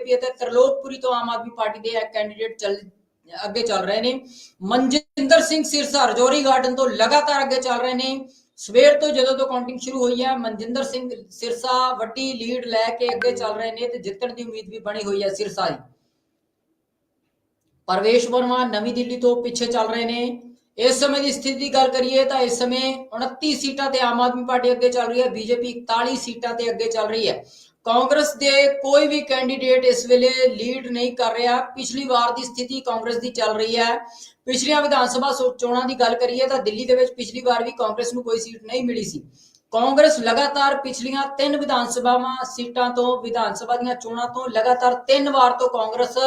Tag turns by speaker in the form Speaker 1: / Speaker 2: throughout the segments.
Speaker 1: BJP ਅਤੇ ਤਰਲੋਕਪੁਰੀ ਤੋਂ ਆਮ Aadmi party ਦੇ ਕੈਂਡੀਡੇਟ ਚੱਲ, ਅੱਗੇ ਚੱਲ ਰਹੇ ਨੇ। ਮਨਜਿੰਦਰ ਸਿੰਘ ਸਿਰਸਾ ਰਜੌਰੀ ਗਾਰਡਨ ਤੋਂ ਲਗਾਤਾਰ ਅੱਗੇ ਚੱਲ ਰਹੇ ਨੇ। ਸਵੇਰ ਤੋਂ ਜਦੋਂ ਤੋਂ ਕਾਊਂਟਿੰਗ ਸ਼ੁਰੂ ਹੋਈ ਹੈ, ਮਨਜਿੰਦਰ ਸਿੰਘ ਸਿਰਸਾ ਵੱਡੀ ਲੀਡ ਲੈ ਕੇ ਅੱਗੇ ਚੱਲ ਰਹੇ ਨੇ ਤੇ ਜਿੱਤਣ ਦੀ ਉਮੀਦ ਵੀ ਬਣੀ ਹੋਈ ਹੈ ਸਿਰਸਾ ਦੀ। ਪਰਵੇਸ਼ ਵਰਮਾ ਨਵੀਂ ਦਿੱਲੀ ਤੋਂ ਪਿੱਛੇ ਚੱਲ ਰਹੇ ਨੇ। ਇਸ ਸਮੇਂ ਦੀ ਸਥਿਤੀ ਦੀ ਗੱਲ ਕਰੀਏ ਤਾਂ ਇਸ ਸਮੇਂ 29 ਸੀਟਾਂ ਤੇ ਆਮ ਆਦਮੀ ਪਾਰਟੀ ਅੱਗੇ ਚੱਲ ਰਹੀ ਹੈ, ਬੀਜੇਪੀ 41 ਸੀਟਾਂ ਤੇ ਅੱਗੇ ਚੱਲ ਰਹੀ ਹੈ। ਕਾਂਗਰਸ ਦੇ ਕੋਈ ਵੀ ਕੈਂਡੀਡੇਟ ਇਸ ਵੇਲੇ ਲੀਡ ਨਹੀਂ ਕਰ ਰਿਹਾ। ਪਿਛਲੀ ਵਾਰ ਦੀ ਸਥਿਤੀ ਕਾਂਗਰਸ ਦੀ ਚੱਲ ਰਹੀ ਹੈ। ਪਿਛਲੀਆਂ ਵਿਧਾਨ ਸਭਾ ਚੋਣਾਂ ਦੀ ਗੱਲ ਕਰੀਏ ਤਾਂ ਦਿੱਲੀ ਦੇ ਵਿੱਚ ਪਿਛਲੀ ਵਾਰ ਵੀ ਕਾਂਗਰਸ ਨੂੰ ਕੋਈ ਸੀਟ ਨਹੀਂ ਮਿਲੀ ਸੀ। ਕਾਂਗਰਸ ਲਗਾਤਾਰ ਪਿਛਲੀਆਂ ਤਿੰਨ ਵਿਧਾਨ ਸਭਾਵਾਂ ਸੀਟਾਂ ਤੋਂ, ਵਿਧਾਨ ਸਭਾ ਦੀਆਂ ਚੋਣਾਂ ਤੋਂ ਲਗਾਤਾਰ ਤਿੰਨ ਵਾਰ ਤੋਂ ਕਾਂਗਰਸ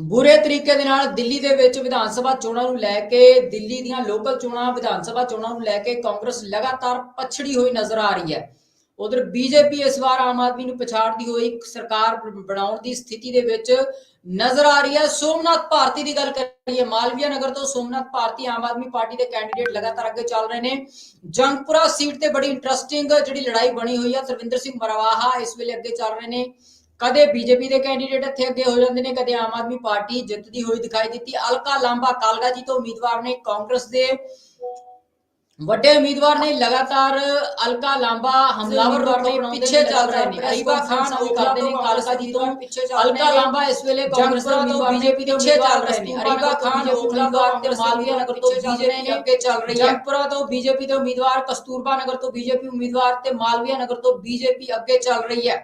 Speaker 1: ਬੁਰੇ ਤਰੀਕੇ ਦੇ ਨਾਲ ਦਿੱਲੀ ਦੇ ਵਿੱਚ ਵਿਧਾਨ ਸਭਾ ਚੋਣਾਂ ਨੂੰ ਲੈ ਕੇ, ਦਿੱਲੀ ਦੀਆਂ ਲੋਕਲ ਚੋਣਾਂ, ਵਿਧਾਨ ਸਭਾ ਚੋਣਾਂ ਨੂੰ ਲੈ ਕੇ ਕਾਂਗਰਸ ਲਗਾਤਾਰ ਪਛੜੀ ਹੋਈ ਨਜ਼ਰ ਆ ਰਹੀ ਹੈ। ਉਧਰ ਬੀਜੇਪੀ ਇਸ ਵਾਰ ਆਮ ਆਦਮੀ ਨੂੰ ਪਛਾੜਦੀ ਹੋਈ ਸਰਕਾਰ ਬਣਾਉਣ ਦੀ ਸਥਿਤੀ ਦੇ ਵਿੱਚ ਨਜ਼ਰ ਆ ਰਹੀ ਹੈ। ਸੋਮਨਾਥ ਭਾਰਤੀ ਦੀ ਗੱਲ ਕਰੀਏ, ਮਾਲਵੀਆ ਨਗਰ ਤੋਂ ਸੋਮਨਾਥ ਭਾਰਤੀ ਆਮ ਆਦਮੀ ਪਾਰਟੀ ਦੇ ਕੈਂਡੀਡੇਟ ਲਗਾਤਾਰ ਅੱਗੇ ਚੱਲ ਰਹੇ ਨੇ। ਜੰਗਪੁਰਾ ਸੀਟ ਤੇ ਬੜੀ ਇੰਟਰਸਟਿੰਗ ਜਿਹੜੀ ਲੜਾਈ ਬਣੀ ਹੋਈ ਹੈ ਸਰਵਿੰਦਰ ਸਿੰਘ ਮਰਵਾਹਾ ਇਸ ਵੇਲੇ ਅੱਗੇ ਚੱਲ ਰਹੇ ਨੇ। ਕਦੇ ਬੀਜੇਪੀ ਦੇ ਕੈਂਡੀਡੇਟ ਇੱਥੇ ਅੱਗੇ ਹੋ ਜਾਂਦੇ ਨੇ, ਕਦੇ ਆਮ ਆਦਮੀ ਪਾਰਟੀ ਜਿੱਤਦੀ ਹੋਈ ਦਿਖਾਈ ਦਿੱਤੀ। ਅਲਕਾ ਲਾਂਬਾ ਕਾਲਗਾ ਜੀ ਤੋਂ ਉਮੀਦਵਾਰ ਨੇ ਕਾਂਗਰਸ ਦੇ। ਵੱਡੇ ਉਮੀਦਵਾਰ ਨੇ ਲਗਾਤਾਰ ਅਲਕਾ ਲਾਂਬਾ ਹਮਲਾਵਰ ਰੂਪ ਨੇ ਪਿੱਛੇ ਚੱਲ ਰਹੇ ਨੇ। ਅਰੀਬਾ ਖਾਨ ਉਹ ਕਰਦੇ ਨੇ ਕਾਲਕਾ ਜੀ ਤੋਂ ਅਲਕਾ ਲਾਂਬਾ ਇਸ ਵੇਲੇ ਕਾਂਗਰਸ ਦੇ ਉਮੀਦਵਾਰ ਬੀਜੇਪੀ ਦੇ ਪਿੱਛੇ ਚੱਲ ਰਹੇ ਨੇ। ਅਰੀਬਾ ਖਾਨ ਉਮੀਦਵਾਰ ਤੇ ਮਾਲਵੀਆ ਨਗਰ ਤੋਂ ਬੀਜੇਪੀ ਅੱਗੇ ਚੱਲ ਰਹੀ ਹੈ। ਜੰਗਪੁਰਾ ਤੋਂ ਬੀਜੇਪੀ ਦੇ ਉਮੀਦਵਾਰ ਕਸਤੂਰਬਾ ਨਗਰ ਤੋਂ ਬੀਜੇਪੀ ਉਮੀਦਵਾਰ ਤੇ ਮਾਲਵੀਆ ਨਗਰ ਤੋਂ ਬੀਜੇਪੀ ਅੱਗੇ ਚੱਲ ਰਹੀ ਹੈ।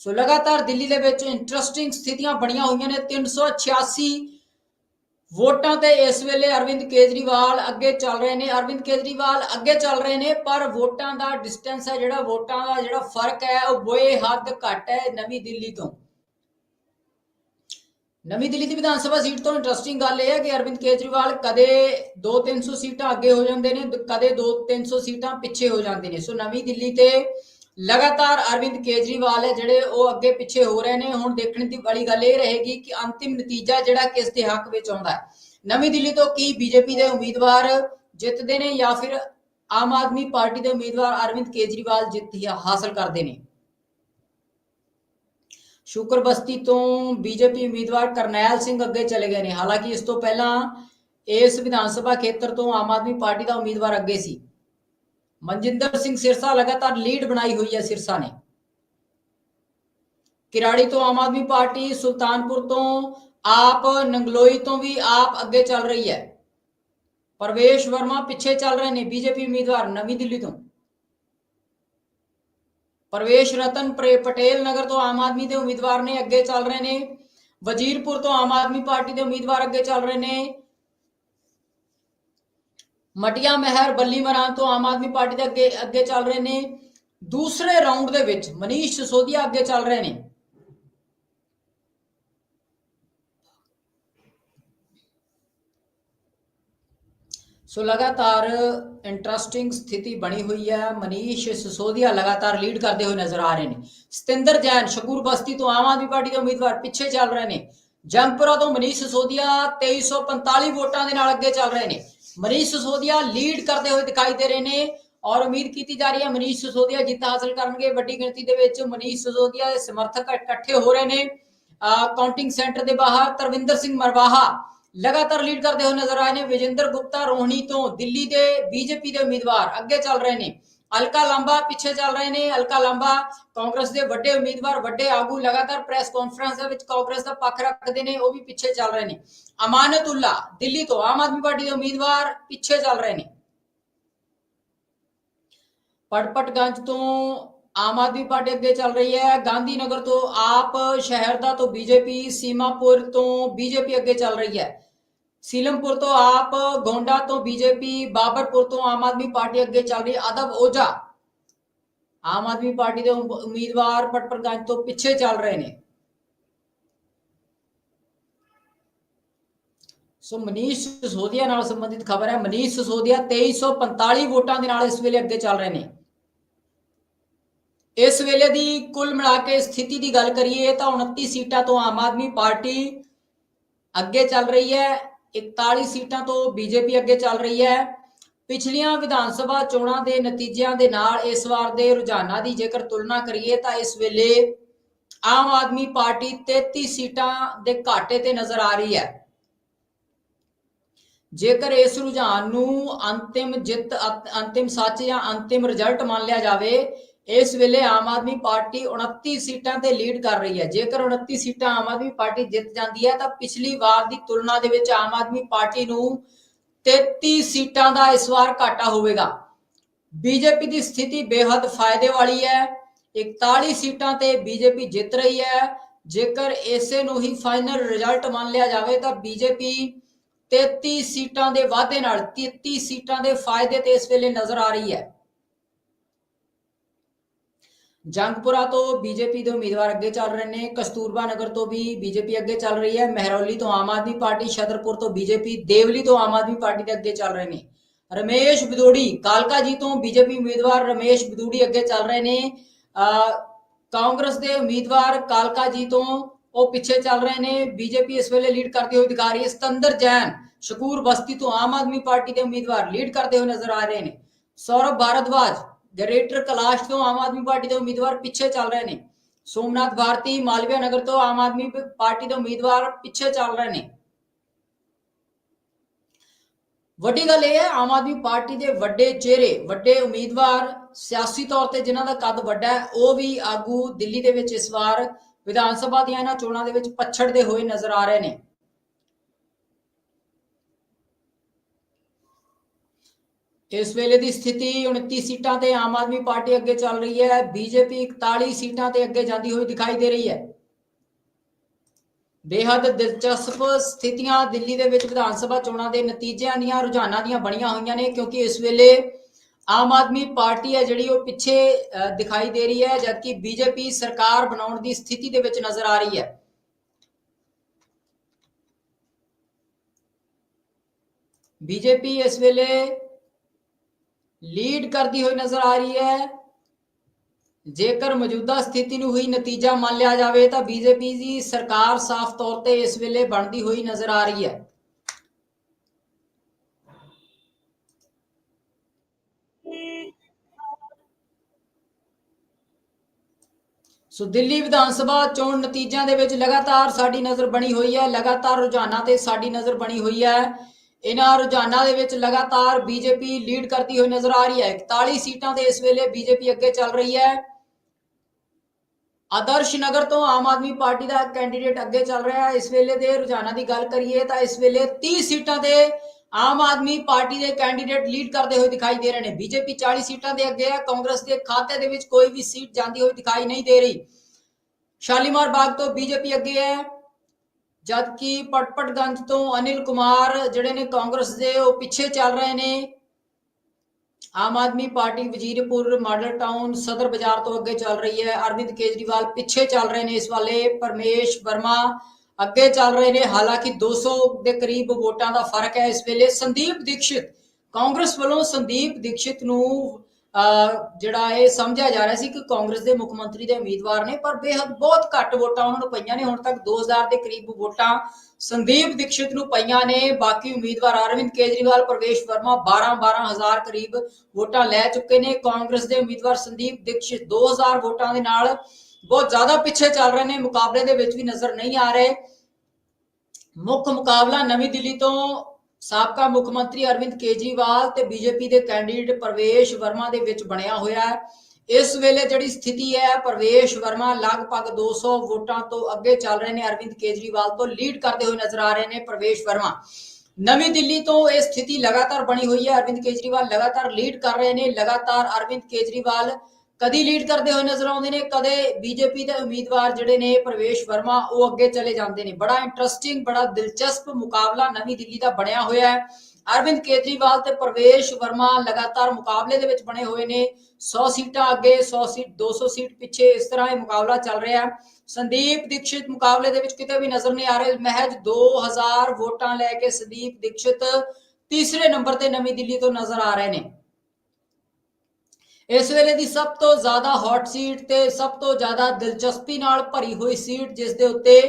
Speaker 1: ਸੋ ਲਗਾਤਾਰ ਦਿੱਲੀ ਦੇ ਵਿੱਚ ਇੰਟਰਸਟਿੰਗ ਸਥਿਤੀਆਂ ਬਣੀਆਂ ਹੋਈਆਂ ਨੇ। 386 ਵੋਟਾਂ ਤੇ ਇਸ ਵੇਲੇ ਅਰਵਿੰਦ ਕੇਜਰੀਵਾਲ ਅੱਗੇ ਚੱਲ ਰਹੇ ਨੇ। ਅਰਵਿੰਦ ਕੇਜਰੀਵਾਲ ਅੱਗੇ ਚੱਲ ਰਹੇ ਨੇ, ਪਰ ਵੋਟਾਂ ਦਾ ਡਿਸਟੈਂਸ ਹੈ ਜਿਹੜਾ, ਵੋਟਾਂ ਦਾ ਜਿਹੜਾ ਫ਼ਰਕ ਹੈ, ਉਹ ਬੋਏ ਹੱਦ ਘੱਟ ਹੈ ਨਵੀਂ ਦਿੱਲੀ ਤੋਂ। ਨਵੀਂ ਦਿੱਲੀ ਦੀ ਵਿਧਾਨ ਸਭਾ ਸੀਟ ਤੋਂ ਇੰਟਰਸਟਿੰਗ ਗੱਲ ਇਹ ਹੈ ਕਿ ਅਰਵਿੰਦ ਕੇਜਰੀਵਾਲ ਕਦੇ 2-300 ਸੀਟਾਂ ਅੱਗੇ ਹੋ ਜਾਂਦੇ ਨੇ, ਕਦੇ 2-300 ਸੀਟਾਂ ਪਿੱਛੇ ਹੋ ਜਾਂਦੇ ਨੇ। ਸੋ ਨਵੀਂ ਦਿੱਲੀ ਤੇ ਲਗਾਤਾਰ ਅਰਵਿੰਦ ਕੇਜਰੀਵਾਲ ਹੈ, ਜਿਹੜੇ ਉਹ ਅੱਗੇ ਪਿੱਛੇ ਹੋ ਰਹੇ ਨੇ, ਹੁਣ ਦੇਖਣ ਦੀ ਵਾਲੀ ਗੱਲ ਇਹ ਰਹੇਗੀ ਕਿ ਅੰਤਿਮ ਨਤੀਜਾ ਜਿਹੜਾ ਕਿਸ ਦੇ ਹੱਕ ਵਿੱਚ ਆਉਂਦਾ ਹੈ। ਨਵੀਂ ਦਿੱਲੀ ਤੋਂ ਕੀ ਬੀਜੇਪੀ ਦੇ ਉਮੀਦਵਾਰ ਜਿੱਤਦੇ ਨੇ ਜਾਂ ਫਿਰ ਆਮ ਆਦਮੀ ਪਾਰਟੀ ਦੇ ਉਮੀਦਵਾਰ ਅਰਵਿੰਦ ਕੇਜਰੀਵਾਲ ਜਿੱਤ ਹੀ ਹਾਸਲ ਕਰਦੇ ਨੇ? ਸ਼ੁਕਰ ਬਸਤੀ ਤੋਂ ਬੀਜੇਪੀ ਉਮੀਦਵਾਰ ਕਰਨੈਲ ਸਿੰਘ ਅੱਗੇ ਚਲੇ ਗਏ ਨੇ। ਹਾਲਾਂਕਿ ਇਸ ਤੋਂ ਪਹਿਲਾਂ ਇਸ ਵਿਧਾਨ ਸਭਾ ਖੇਤਰ ਤੋਂ ਆਮ ਆਦਮੀ ਪਾਰਟੀ ਦਾ ਉਮੀਦਵਾਰ ਅੱਗੇ ਸੀ। ਮਨਜਿੰਦਰ ਸਿੰਘ ਸਿਰਸਾ ਲਗਾਤਾਰ ਲੀਡ ਬਣਾਈ ਹੋਈ ਹੈ ਸਿਰਸਾ ਨੇ ਕਿਰਾੜੀ ਤੋਂ ਆਮ ਆਦਮੀ ਪਾਰਟੀ ਸੁਲਤਾਨਪੁਰ ਤੋਂ ਆਪ ਨੰਗਲੋਈ ਤੋਂ ਵੀ ਆਪ ਅੱਗੇ ਚੱਲ ਰਹੀ ਹੈ ਪ੍ਰਵੇਸ਼ ਵਰਮਾ ਪਿੱਛੇ ਚੱਲ ਰਹੇ ਨੇ ਬੀਜੇਪੀ ਉਮੀਦਵਾਰ ਨਵੀਂ ਦਿੱਲੀ ਤੋਂ ਪ੍ਰਵੇਸ਼ ਰਤਨ ਪ੍ਰੇ- ਪਟੇਲ ਨਗਰ ਤੋਂ ਆਮ ਆਦਮੀ ਦੇ ਉਮੀਦਵਾਰ ਨੇ ਅੱਗੇ ਚੱਲ ਰਹੇ ਨੇ ਵਜ਼ੀਰਪੁਰ ਤੋਂ ਆਮ ਆਦਮੀ ਪਾਰਟੀ ਦੇ ਉਮੀਦਵਾਰ ਅੱਗੇ ਚੱਲ ਰਹੇ ਨੇ ਮਟੀਆ ਮਹਿਰ ਬੱਲੀ ਮਰਾਨ ਤੋਂ ਆਮ ਆਦਮੀ ਪਾਰਟੀ ਦੇ ਅੱਗੇ ਅੱਗੇ ਚੱਲ ਰਹੇ ਨੇ। ਦੂਸਰੇ ਰਾਉਂਡ ਦੇ ਵਿੱਚ ਮਨੀਸ਼ ਸਿਸੋਦੀਆ ਅੱਗੇ ਚੱਲ ਰਹੇ ਨੇ। ਸੋ ਲਗਾਤਾਰ ਇੰਟਰਸਟਿੰਗ ਸਥਿਤੀ ਬਣੀ ਹੋਈ ਹੈ। ਮਨੀਸ਼ ਸਿਸੋਦੀਆ ਲਗਾਤਾਰ ਲੀਡ ਕਰਦੇ ਹੋਏ ਨਜ਼ਰ ਆ ਰਹੇ ਨੇ। ਸਤਿੰਦਰ ਜੈਨ, ਸ਼ਕੂਰ ਬਸਤੀ ਤੋਂ ਆਮ ਆਦਮੀ ਪਾਰਟੀ ਦੇ ਉਮੀਦਵਾਰ ਪਿੱਛੇ ਚੱਲ ਰਹੇ ਨੇ। ਜੰਗਪੁਰਾ ਤੋਂ ਮਨੀਸ਼ ਸਿਸੋਦੀਆ 2345 ਵੋਟਾਂ ਦੇ ਨਾਲ ਅੱਗੇ ਚੱਲ ਰਹੇ ਨੇ। ਮਨੀਸ਼ ਸਿਸੋਦੀਆ ਲੀਡ ਕਰਦੇ ਹੋਏ ਦਿਖਾਈ ਦੇ ਰਹੇ ਨੇ ਔਰ ਉਮੀਦ ਕੀਤੀ ਜਾ ਰਹੀ ਹੈ ਮਨੀਸ਼ ਸਿਸੋਦੀਆ ਜਿੱਤ ਹਾਸਲ ਕਰਨਗੇ। ਵੱਡੀ ਗਿਣਤੀ ਦੇ ਵਿੱਚ ਮਨੀਸ਼ ਸਿਸੋਦੀਆ ਦੇ ਸਮਰਥਕ ਇਕੱਠੇ ਹੋ ਰਹੇ ਨੇ। ਕਾਊਂਟਿੰਗ ਸੈਂਟਰ ਦੇ ਬਾਹਰ ਤਰਵਿੰਦਰ ਸਿੰਘ ਮਰਵਾਹਾ ਲਗਾਤਾਰ ਲੀਡ ਕਰਦੇ ਹੋਏ ਨਜ਼ਰ ਆਏ ਨੇ। ਵਿਜੇਂਦਰ ਗੁਪਤਾ ਰੋਹਣੀ ਤੋਂ ਦਿੱਲੀ ਦੇ ਬੀਜੇਪੀ ਦੇ ਉਮੀਦਵਾਰ ਅੱਗੇ ਚੱਲ ਰਹੇ ਨੇ। ਅਲਕਾ ਲਾਂਬਾ ਪਿੱਛੇ ਚੱਲ ਰਹੇ ਨੇ ਅਲਕਾ ਲਾਂਬਾ ਕਾਂਗਰਸ ਦੇ ਵੱਡੇ ਉਮੀਦਵਾਰ, ਵੱਡੇ ਆਗੂ ਲਗਾਤਾਰ ਪ੍ਰੈਸ ਕਾਨਫਰੰਸ ਦੇ ਵਿੱਚ ਕਾਂਗਰਸ ਦਾ ਪੱਖ ਰੱਖਦੇ ਨੇ, ਉਹ ਵੀ ਪਿੱਛੇ ਚੱਲ ਰਹੇ ਨੇ। ਅਮਾਨਤੁੱਲਾ, ਦਿੱਲੀ ਤੋਂ ਆਮ ਆਦਮੀ ਪਾਰਟੀ ਦੇ ਉਮੀਦਵਾਰ ਪਿੱਛੇ ਚੱਲ ਰਹੇ ਨੇ। ਪਟਪਟਗੰਜ ਤੋਂ ਆਮ ਆਦਮੀ ਪਾਰਟੀ ਅੱਗੇ ਚੱਲ ਰਹੀ ਹੈ। ਗਾਂਧੀ ਨਗਰ ਤੋਂ ਆਪ, ਸ਼ਹਿਰ ਦਾ ਤੋਂ ਬੀਜੇਪੀ, ਸੀਮਾਪੁਰ ਤੋਂ ਬੀਜੇਪੀ ਅੱਗੇ ਚੱਲ ਰਹੀ ਹੈ। ਸੀਲਮਪੁਰ ਤੋਂ ਆਪ, ਗੋਂਡਾ ਤੋਂ ਬੀਜੇਪੀ, ਬਾਬਰਪੁਰ ਤੋਂ ਆਮ ਆਦਮੀ ਪਾਰਟੀ ਅੱਗੇ ਚੱਲ ਰਹੀ ਹੈ ਅਦਬ ਓਝਾ। ਆਮ ਆਦਮੀ ਪਾਰਟੀ ਦੇ ਉਮੀਦਵਾਰ ਪਟਪਟਗੰਜ ਤੋਂ ਪਿੱਛੇ ਚੱਲ ਰਹੇ ਨੇ। ਸੋ ਮਨੀਸ਼ ਸਿਸੋਦੀਆ ਨਾਲ ਸੰਬੰਧਿਤ ਖਬਰ ਹੈ। ਮਨੀਸ਼ ਸਿਸੋਦੀਆ 2345 ਵੋਟਾਂ ਦੇ ਨਾਲ ਇਸ ਵੇਲੇ ਅੱਗੇ ਚੱਲ ਰਹੇ ਨੇ। ਇਸ ਵੇਲੇ ਦੀ ਕੁੱਲ ਮਿਲਾ ਕੇ ਸਥਿਤੀ ਦੀ ਗੱਲ ਕਰੀਏ ਤਾਂ 29 ਸੀਟਾਂ ਤੋਂ ਆਮ ਆਦਮੀ ਪਾਰਟੀ ਅੱਗੇ ਚੱਲ ਰਹੀ ਹੈ। 41 ਸੀਟਾਂ ਤੋਂ ਬੀਜੇਪੀ ਅੱਗੇ ਚੱਲ ਰਹੀ ਹੈ। ਪਿਛਲੀਆਂ ਵਿਧਾਨ ਸਭਾ ਚੋਣਾਂ ਦੇ ਨਤੀਜਿਆਂ ਦੇ ਨਾਲ ਇਸ ਵਾਰ ਦੇ ਰੁਝਾਨਾਂ ਦੀ ਜੇਕਰ ਤੁਲਨਾ ਕਰੀਏ ਤਾਂ ਇਸ ਵੇਲੇ ਆਮ ਆਦਮੀ ਪਾਰਟੀ 33 ਸੀਟਾਂ ਦੇ ਘਾਟੇ ਤੇ ਨਜ਼ਰ ਆ ਰਹੀ ਹੈ। ਜੇਕਰ ਇਸ ਰੁਝਾਨ ਨੂੰ ਅੰਤਿਮ ਜਿੱਤ ਅੰਤਿਮ ਸੱਚ ਜਾਂ ਅੰਤਿਮ ਰਿਜ਼ਲਟ ਮੰਨ ਲਿਆ ਜਾਵੇ ਇਸ ਵੇਲੇ ਆਮ ਆਦਮੀ ਪਾਰਟੀ 29 ਸੀਟਾਂ ਤੇ ਲੀਡ ਕਰ ਰਹੀ ਹੈ। ਜੇਕਰ 29 ਸੀਟਾਂ ਆਮ ਆਦਮੀ ਪਾਰਟੀ ਜਿੱਤ ਜਾਂਦੀ ਹੈ, ਤਾਂ ਪਿਛਲੀ ਵਾਰ ਦੀ ਤੁਲਨਾ ਦੇ ਵਿੱਚ ਆਮ ਆਦਮੀ ਪਾਰਟੀ ਨੂੰ 33 ਸੀਟਾਂ ਦਾ ਇਸ ਵਾਰ ਘਾਟਾ ਹੋਵੇਗਾ। ਬੀਜੇਪੀ ਦੀ ਸਥਿਤੀ ਬੇहद ਫਾਇਦੇ ਵਾਲੀ ਹੈ। 41 ਸੀਟਾਂ ਤੇ ਬੀਜੇਪੀ ਜਿੱਤ ਰਹੀ ਹੈ। ਜੇਕਰ ਇਸੇ ਨੂੰ ਹੀ ਫਾਈਨਲ ਰਿਜ਼ਲਟ ਮੰਨ ਲਿਆ ਜਾਵੇ, ਤਾਂ ਬੀਜੇਪੀ 33 ਸੀਟਾਂ ਦੇ ਵਾਧੇ ਨਾਲ 33 ਸੀਟਾਂ ਦੇ ਫਾਇਦੇ ਤੇ ਇਸ ਵੇਲੇ ਨਜ਼ਰ ਆ ਰਹੀ ਹੈ। ਜੰਗਪੁਰਾ ਤੋਂ ਬੀਜੇਪੀ ਦੇ ਉਮੀਦਵਾਰ ਅੱਗੇ ਚੱਲ ਰਹੇ ਨੇ, ਕਸਤੂਰਬਾ ਨਗਰ ਤੋਂ ਵੀ ਬੀਜੇਪੀ ਅੱਗੇ ਚੱਲ ਰਹੀ ਹੈ, ਮਹਿਰੌਲੀ ਤੋਂ ਆਮ ਆਦਮੀ ਪਾਰਟੀ, ਛਤਰਪੁਰ ਤੋਂ ਬੀਜੇਪੀ, ਦੇਵਲੀ ਤੋਂ ਆਮ ਆਦਮੀ ਪਾਰਟੀ ਦੇ ਅੱਗੇ ਚੱਲ ਰਹੇ ਨੇ। ਰਮੇਸ਼ ਬਿਦੋੜੀ, ਕਾਲਕਾ ਜੀ ਤੋਂ ਬੀਜੇਪੀ ਉਮੀਦਵਾਰ ਰਮੇਸ਼ ਬਿਦੋੜੀ ਅੱਗੇ ਚੱਲ ਰਹੇ ਨੇ। ਅਹ ਕਾਂਗਰਸ ਦੇ ਉਮੀਦਵਾਰ ਕਾਲਕਾ ਜੀ ਤੋਂ ਉਹ ਪਿੱਛੇ ਚੱਲ ਰਹੇ ਨੇ। ਬੀਜੇਪੀ ਇਸ ਵੇਲੇ ਲੀਡ ਕਰਦੀ ਹੋਈ ਦਿਖਾ ਰਹੀ ਹੈ, ਸਤੰਦਰ ਜੈਨ, ਸ਼ਕੂਰ ਬਸਤੀ ਤੋਂ ਆਮ ਆਦਮੀ ਪਾਰਟੀ ਦੇ ਉਮੀਦਵਾਰ ਲੀਡ ਕਰਦੇ ਹੋਏ ਨਜ਼ਰ ਆ ਰਹੇ ਨੇ। ਸੌਰਵ ਭਾਰਦਵਾਜ ਗ੍ਰੇਟਰ ਕਲਾਸ਼ ਤੋਂ ਆਮ ਆਦਮੀ ਪਾਰਟੀ ਦੇ ਉਮੀਦਵਾਰ ਪਿੱਛੇ ਚੱਲ ਰਹੇ ਨੇ। ਸੋਮਨਾਥ ਭਾਰਤੀ, ਮਾਲਵਿਆ ਨਗਰ ਤੋਂ ਆਮ ਆਦਮੀ ਪਾਰਟੀ ਦੇ ਉਮੀਦਵਾਰ ਪਿੱਛੇ ਚੱਲ ਰਹੇ ਨੇ। ਵੱਡੀ ਗੱਲ ਇਹ ਹੈ, ਆਮ ਆਦਮੀ ਪਾਰਟੀ ਦੇ ਵੱਡੇ ਚਿਹਰੇ, ਵੱਡੇ ਉਮੀਦਵਾਰ ਸਿਆਸੀ ਤੌਰ ਤੇ ਜਿਨ੍ਹਾਂ ਦਾ ਕੱਦ ਵੱਡਾ ਹੈ, ਉਹ ਵੀ ਆਗੂ ਦਿੱਲੀ ਦੇ ਵਿੱਚ ਇਸ ਵਾਰ ਵਿਧਾਨ ਸਭਾ ਦੀਆਂ ਇਹਨਾਂ ਚੋਣਾਂ ਦੇ ਵਿੱਚ ਪਛੜਦੇ ਹੋਏ ਨਜ਼ਰ ਆ ਰਹੇ ਨੇ। ਇਸ ਵੇਲੇ ਦੀ ਸਥਿਤੀ 29 ਸੀਟਾਂ ਤੇ ਆਮ ਆਦਮੀ ਪਾਰਟੀ ਅੱਗੇ ਚੱਲ ਰਹੀ ਹੈ। ਬੀਜੇਪੀ 41 ਸੀਟਾਂ ਤੇ ਅੱਗੇ ਜਾਂਦੀ ਹੋਈ ਦਿਖਾਈ ਦੇ ਰਹੀ ਹੈ। ਬੇहद ਦਿਲਚਸਪ ਸਥਿਤੀਆਂ ਦਿੱਲੀ ਦੇ ਵਿੱਚ ਵਿਧਾਨ ਸਭਾ ਚੋਣਾਂ ਦੇ ਨਤੀਜਿਆਂ ਦੀਆਂ, ਰੁਝਾਨਾਂ ਦੀਆਂ ਬਣੀਆਂ ਹੋਈਆਂ ਨੇ, ਕਿਉਂਕਿ ਇਸ ਵੇਲੇ ਆਮ ਆਦਮੀ ਪਾਰਟੀ ਹੈ ਜਿਹੜੀ ਉਹ ਪਿੱਛੇ ਦਿਖਾਈ ਦੇ ਰਹੀ ਹੈ, ਜਦਕਿ ਬੀਜੇਪੀ ਸਰਕਾਰ ਬਣਾਉਣ ਦੀ ਸਥਿਤੀ ਦੇ ਵਿੱਚ ਨਜ਼ਰ ਆ ਰਹੀ ਹੈ। ਬੀਜੇਪੀ ਇਸ ਵੇਲੇ ਲੀਡ ਕਰਦੀ ਹੋਈ ਨਜ਼ਰ ਆ ਰਹੀ ਹੈ। ਜੇਕਰ ਮੌਜੂਦਾ ਸਥਿਤੀ ਨੂੰ ਹੀ ਨਤੀਜਾ ਮੰਨ ਲਿਆ ਜਾਵੇ ਤਾਂ ਬੀਜੇਪੀ ਦੀ ਸਰਕਾਰ ਸਾਫ਼ ਤੌਰ ਤੇ ਇਸ ਵੇਲੇ ਬਣਦੀ ਹੋਈ ਨਜ਼ਰ ਆ ਰਹੀ ਹੈ। ਸੋ ਦਿੱਲੀ ਵਿਧਾਨ ਸਭਾ ਚੋਣ ਨਤੀਜਿਆਂ ਦੇ ਵਿੱਚ ਲਗਾਤਾਰ ਸਾਡੀ ਨਜ਼ਰ ਬਣੀ ਹੋਈ ਹੈ। ਲਗਾਤਾਰ ਰੁਝਾਨਾਂ ਤੇ ਸਾਡੀ ਨਜ਼ਰ ਬਣੀ ਹੋਈ ਹੈ। ਇਹਨਾਂ ਰੁਝਾਨਾਂ ਦੇ ਵਿੱਚ ਲਗਾਤਾਰ ਬੀਜੇਪੀ ਲੀਡ ਕਰਦੀ ਹੋਈ ਨਜ਼ਰ ਆ ਰਹੀ ਹੈ। 41 ਸੀਟਾਂ ਤੇ ਇਸ ਵੇਲੇ ਬੀਜੇਪੀ ਅੱਗੇ ਚੱਲ ਰਹੀ ਹੈ। ਆਦਰਸ਼ ਨਗਰ ਤੋਂ ਆਮ ਆਦਮੀ ਪਾਰਟੀ ਦਾ ਕੈਂਡੀਡੇਟ ਅੱਗੇ ਚੱਲ ਰਿਹਾ ਹੈ। ਇਸ ਵੇਲੇ ਦੇ ਰੁਝਾਨਾਂ ਦੀ ਗੱਲ ਕਰੀਏ ਤਾਂ ਇਸ ਵੇਲੇ 30 ਸੀਟਾਂ ਤੇ ਆਮ ਆਦਮੀ ਪਾਰਟੀ ਦੇ ਕੈਂਡੀਡੇਟ ਲੀਡ ਕਰਦੇ ਹੋਏ ਦਿਖਾਈ ਦੇ ਰਹੇ ਨੇ। ਬੀਜੇਪੀ 40 ਸੀਟਾਂ ਦੇ ਅੱਗੇ ਹੈ। ਕਾਂਗਰਸ ਦੇ ਖਾਤੇ ਦੇ ਵਿੱਚ ਕੋਈ ਵੀ ਸੀਟ ਜਾਂਦੀ ਹੋਈ ਦਿਖਾਈ ਨਹੀਂ ਦੇ ਰਹੀ। ਸ਼ਾਲੀਮਾਰ ਬਾਗ ਤੋਂ ਬੀਜੇਪੀ ਅੱਗੇ ਹੈ। ਜਦਕਿ ਪਟਪਟਗੰਜ ਤੋਂ ਅਨਿਲ ਕੁਮਾਰ ਜਿਹੜੇ ਨੇ ਕਾਂਗਰਸ ਦੇ, ਉਹ ਪਿੱਛੇ ਚੱਲ ਰਹੇ ਨੇ। Aam Aadmi party Wazirpur model town Sadar Bazaar ਤੋਂ ਅੱਗੇ ਚੱਲ ਰਹੀ ਹੈ। ਅਰਵਿੰਦ ਕੇਜਰੀਵਾਲ ਪਿੱਛੇ ਚੱਲ ਰਹੇ ਨੇ ਇਸ ਵਾਲੇ। ਪਰਮੇਸ਼ ਵਰਮਾ ਅੱਗੇ ਚੱਲ ਰਹੇ ਨੇ। ਹਾਲਾਂਕਿ 200 ਦੇ ਕਰੀਬ ਵੋਟਾਂ ਦਾ ਫ਼ਰਕ ਹੈ ਇਸ ਵੇਲੇ। ਸੰਦੀਪ ਦੀਕਸ਼ਿਤ ਕਾਂਗਰਸ ਵੱਲੋਂ ਸੰਦੀਪ ਦੀਕਸ਼ਿਤ ਨੂੰ ਜਿਹੜਾ ਇਹ ਸਮਝਿਆ ਜਾ ਰਿਹਾ ਸੀ ਕਿ ਕਾਂਗਰਸ ਦੇ ਮੁੱਖ ਮੰਤਰੀ ਦੇ ਉਮੀਦਵਾਰ ਨੇ, ਪਰ ਬੇਹੱਦ ਬਹੁਤ ਘੱਟ ਵੋਟਾਂ ਉਹਨਾਂ ਨੂੰ ਪਈਆਂ ਨੇ। ਹੁਣ ਤੱਕ 2000 ਦੇ ਕਰੀਬ ਵੋਟਾਂ ਸੰਦੀਪ ਦੀਕਸ਼ਿਤ ਨੂੰ ਪਈਆਂ ਨੇ। ਬਾਕੀ ਉਮੀਦਵਾਰ ਅਰਵਿੰਦ ਕੇਜਰੀਵਾਲ, ਪ੍ਰਵੇਸ਼ ਵਰਮਾ 12 12000 ਕਰੀਬ ਵੋਟਾਂ ਲੈ ਚੁੱਕੇ ਨੇ। ਕਾਂਗਰਸ ਦੇ ਉਮੀਦਵਾਰ ਸੰਦੀਪ ਦੀਕਸ਼ਿਤ 2000 ਵੋਟਾਂ ਦੇ ਨਾਲ ਬਹੁਤ ਜ਼ਿਆਦਾ ਪਿੱਛੇ ਚੱਲ ਰਹੇ ਨੇ। ਮੁਕਾਬਲੇ ਦੇ ਵਿੱਚ ਵੀ ਨਜ਼ਰ ਨਹੀਂ ਆ ਰਹੇ। ਮੁੱਖ ਮੁਕਾਬਲਾ ਨਵੀਂ ਦਿੱਲੀ ਤੋਂ ਸਾਬਕਾ ਮੁੱਖ ਮੰਤਰੀ ਅਰਵਿੰਦ ਕੇਜਰੀਵਾਲ ਤੇ ਬੀਜੇਪੀ ਦੇ ਕੈਂਡੀਡੇਟ ਪ੍ਰਵੇਸ਼ ਵਰਮਾ ਦੇ ਵਿੱਚ ਬਣਿਆ ਹੋਇਆ ਹੈ। ਇਸ ਵੇਲੇ ਜਿਹੜੀ ਸਥਿਤੀ ਹੈ, ਪ੍ਰਵੇਸ਼ ਵਰਮਾ ਲਗਭਗ 200 ਵੋਟਾਂ ਤੋਂ ਅੱਗੇ ਚੱਲ ਰਹੇ ਨੇ, ਅਰਵਿੰਦ ਕੇਜਰੀਵਾਲ ਤੋਂ ਲੀਡ ਕਰਦੇ ਹੋਏ ਨਜ਼ਰ ਆ ਰਹੇ ਨੇ ਪ੍ਰਵੇਸ਼ ਵਰਮਾ। ਨਵੀਂ ਦਿੱਲੀ ਤੋਂ ਇਹ ਸਥਿਤੀ ਲਗਾਤਾਰ ਬਣੀ ਹੋਈ ਹੈ, ਅਰਵਿੰਦ ਕੇਜਰੀਵਾਲ ਲਗਾਤਾਰ ਲੀਡ ਕਰ ਰਹੇ ਨੇ, ਲਗਾਤਾਰ ਅਰਵਿੰਦ ਕੇਜਰੀਵਾਲ ਕਦੀ ਲੀਡ ਕਰਦੇ ਹੋਏ ਨਜ਼ਰ ਆਉਂਦੇ ਨੇ, ਕਦੇ ਬੀਜੇਪੀ ਦੇ ਉਮੀਦਵਾਰ ਜਿਹੜੇ ਨੇ ਪ੍ਰਵੇਸ਼ ਵਰਮਾ, ਉਹ ਅੱਗੇ ਚਲੇ ਜਾਂਦੇ ਨੇ। ਬੜਾ ਇੰਟਰਸਟਿੰਗ ਬੜਾ ਦਿਲਚਸਪ ਮੁਕਾਬਲਾ ਨਵੀਂ ਦਿੱਲੀ ਦਾ ਬਣਿਆ ਹੋਇਆ ਹੈ। ਅਰਵਿੰਦ ਕੇਜਰੀਵਾਲ ਤੇ ਪ੍ਰਵੇਸ਼ ਵਰਮਾ ਲਗਾਤਾਰ ਮੁਕਾਬਲੇ ਦੇ ਵਿੱਚ ਬਣੇ ਹੋਏ ਨੇ। 100 ਸੀਟਾਂ ਅੱਗੇ 100 ਸੀਟ 200 ਸੀਟ ਪਿੱਛੇ ਇਸ ਤਰ੍ਹਾਂ ਇਹ ਮੁਕਾਬਲਾ ਚੱਲ ਰਿਹਾ ਹੈ। ਸੰਦੀਪ ਦੀਕਸ਼ਿਤ ਮੁਕਾਬਲੇ ਦੇ ਵਿੱਚ ਕਿਤੇ ਵੀ ਨਜ਼ਰ ਨਹੀਂ ਆ ਰਹੇ। ਮਹਿਜ 2000 ਵੋਟਾਂ ਲੈ ਕੇ ਸੰਦੀਪ ਦੀਕਸ਼ਿਤ ਤੀਸਰੇ ਨੰਬਰ ਤੇ ਨਵੀਂ ਦਿੱਲੀ ਤੋਂ ਨਜ਼ਰ ਆ ਰਹੇ ਨੇ। ਇਸ ਵੇਲੇ ਦੀ ਸਭ ਤੋਂ ਜ਼ਿਆਦਾ ਹੌਟ ਸੀਟ ਤੇ ਸਭ ਤੋਂ ਜ਼ਿਆਦਾ ਦਿਲਚਸਪੀ ਨਾਲ ਭਰੀ ਹੋਈ ਸੀਟ ਜਿਸ ਦੇ ਉੱਤੇ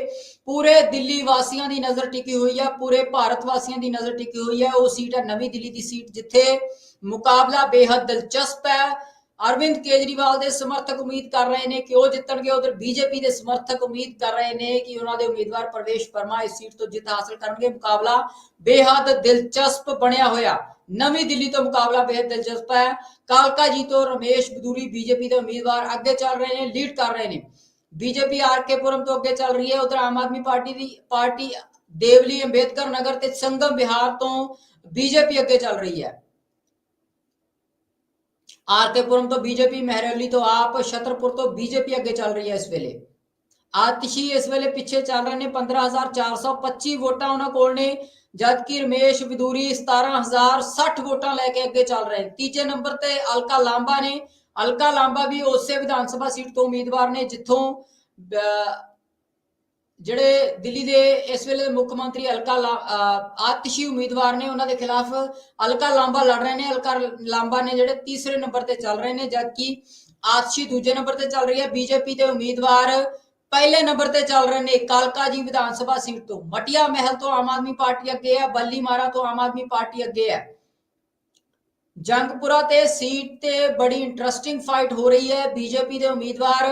Speaker 1: ਪੂਰੇ ਦਿੱਲੀ ਵਾਸੀਆਂ ਦੀ ਨਜ਼ਰ ਟਿਕੀ ਹੋਈ ਹੈ, ਪੂਰੇ ਭਾਰਤ ਵਾਸੀਆਂ ਦੀ ਨਜ਼ਰ ਟਿਕੀ ਹੋਈ ਹੈ। ਉਹ ਸੀਟ ਹੈ ਨਵੀਂ ਦਿੱਲੀ ਦੀ ਸੀਟ ਜਿੱਥੇ ਮੁਕਾਬਲਾ ਬੇहद ਦਿਲਚਸਪ ਹੈ। ਅਰਵਿੰਦ ਕੇਜਰੀਵਾਲ ਦੇ ਸਮਰਥਕ ਉਮੀਦ ਕਰ ਰਹੇ ਨੇ ਕਿ ਉਹ ਜਿੱਤਣਗੇ। ਉਧਰ ਬੀਜੇਪੀ ਦੇ ਸਮਰਥਕ ਉਮੀਦ ਕਰ ਰਹੇ ਨੇ ਕਿ ਉਹਨਾਂ ਦੇ ਉਮੀਦਵਾਰ ਪ੍ਰਵੇਸ਼ ਪਰਮਾ ਇਸ ਸੀਟ ਤੋਂ ਜਿੱਤ ਹਾਸਲ ਕਰਨਗੇ। ਮੁਕਾਬਲਾ ਬੇਹੱਦ ਦਿਲਚਸਪ ਬਣਿਆ ਹੋਇਆ। ਨਵੀਂ ਦਿੱਲੀ ਤੋਂ ਮੁਕਾਬਲਾ ਬੇਹੱਦ ਦਿਲਚਸਪ ਹੈ ਕਾਲਕਾ ਜੀ ਤੋਂ ਰਮੇਸ਼ ਬਦੂਰੀ ਬੀਜੇਪੀ ਦੇ ਉਮੀਦਵਾਰ ਅੱਗੇ ਚੱਲ ਰਹੇ ਨੇ ਲੀਡ ਕਰ ਰਹੇ ਨੇ ਬੀਜੇਪੀ ਆਰਕੇ ਪੁਰਮ ਤੋਂ ਅੱਗੇ ਚੱਲ ਰਹੀ ਹੈ ਉਧਰ ਆਮ ਆਦਮੀ ਪਾਰਟੀ ਦੀ ਪਾਰਟੀ ਦੇਵਲੀ ਅੰਬੇਦਕਰ ਨਗਰ ਤੇ ਸੰਗਮ ਵਿਹਾਰ ਤੋਂ ਬੀਜੇਪੀ ਅੱਗੇ ਚੱਲ ਰਹੀ ਹੈ ਆਰਕੇ ਪੁਰਮ ਤੋਂ ਬੀਜੇਪੀ ਮਹਿਰਲੀ ਤੋਂ ਆਪ ਛਤਰਪੁਰ ਤੋਂ ਬੀਜੇਪੀ ਅੱਗੇ ਚੱਲ ਰਹੀ ਹੈ ਇਸ ਵੇਲੇ ਆਤਿਸ਼ੀ ਇਸ ਵੇਲੇ ਪਿੱਛੇ ਚੱਲ ਰਹੇ ਨੇ 15425 ਵੋਟਾਂ ਉਹਨਾਂ ਕੋਲ ਨੇ ਜਦਕਿ ਰਮੇਸ਼ ਵਿਦੂਰੀ 17060 ਵੋਟਾਂ ਲੈ ਕੇ ਅੱਗੇ ਚੱਲ ਰਹੇ। ਤੀਜੇ ਨੰਬਰ ਤੇ ਅਲਕਾ ਲਾਂਬਾ ਨੇ। ਅਲਕਾ ਲਾਂਬਾ ਵੀ ਉਸੇ ਵਿਧਾਨ ਸਭਾ ਸੀਟ ਤੋਂ ਉਮੀਦਵਾਰ ਨੇ ਜਿੱਥੋਂ ਜਿਹੜੇ ਦਿੱਲੀ ਦੇ ਇਸ ਵੇਲੇ ਮੁੱਖ ਮੰਤਰੀ ਅਲਕਾ ਲਾ- ਅਹ, ਆਤਿਸ਼ੀ ਉਮੀਦਵਾਰ ਨੇ ਉਹਨਾਂ ਦੇ ਖਿਲਾਫ ਅਲਕਾ ਲਾਂਬਾ ਲੜ ਰਹੇ ਨੇ। ਅਲਕਾ ਲਾਂਬਾ ਨੇ ਜਿਹੜੇ ਤੀਸਰੇ ਨੰਬਰ ਤੇ ਚੱਲ ਰਹੇ ਨੇ ਜਦਕਿ ਆਤਿਸ਼ੀ ਦੂਜੇ ਨੰਬਰ ਤੇ ਚੱਲ ਰਹੀ ਹੈ। ਬੀਜੇਪੀ ਦੇ ਉਮੀਦਵਾਰ ਪਹਿਲੇ ਨੰਬਰ ਤੇ ਚੱਲ ਰਹੇ ਨੇ ਕਾਲਕਾ ਜੀ ਵਿਧਾਨ ਸਭਾ ਸੀਟ ਤੋਂ। ਮਟਿਆ ਮਹਿਲ ਤੋਂ ਆਮ ਆਦਮੀ ਪਾਰਟੀ ਅੱਗੇ ਹੈ ਬੱਲੀ ਮਾਰਾ ਤੋਂ ਆਮ ਆਦਮੀ ਪਾਰਟੀ ਅੱਗੇ ਹੈ। ਜੰਗਪੁਰਾ ਤੇ ਸੀਟ ਤੇ ਬੜੀ ਇੰਟਰਸਟਿੰਗ ਫਾਈਟ ਹੋ ਰਹੀ ਹੈ। ਬੀਜੇਪੀ ਦੇ ਉਮੀਦਵਾਰ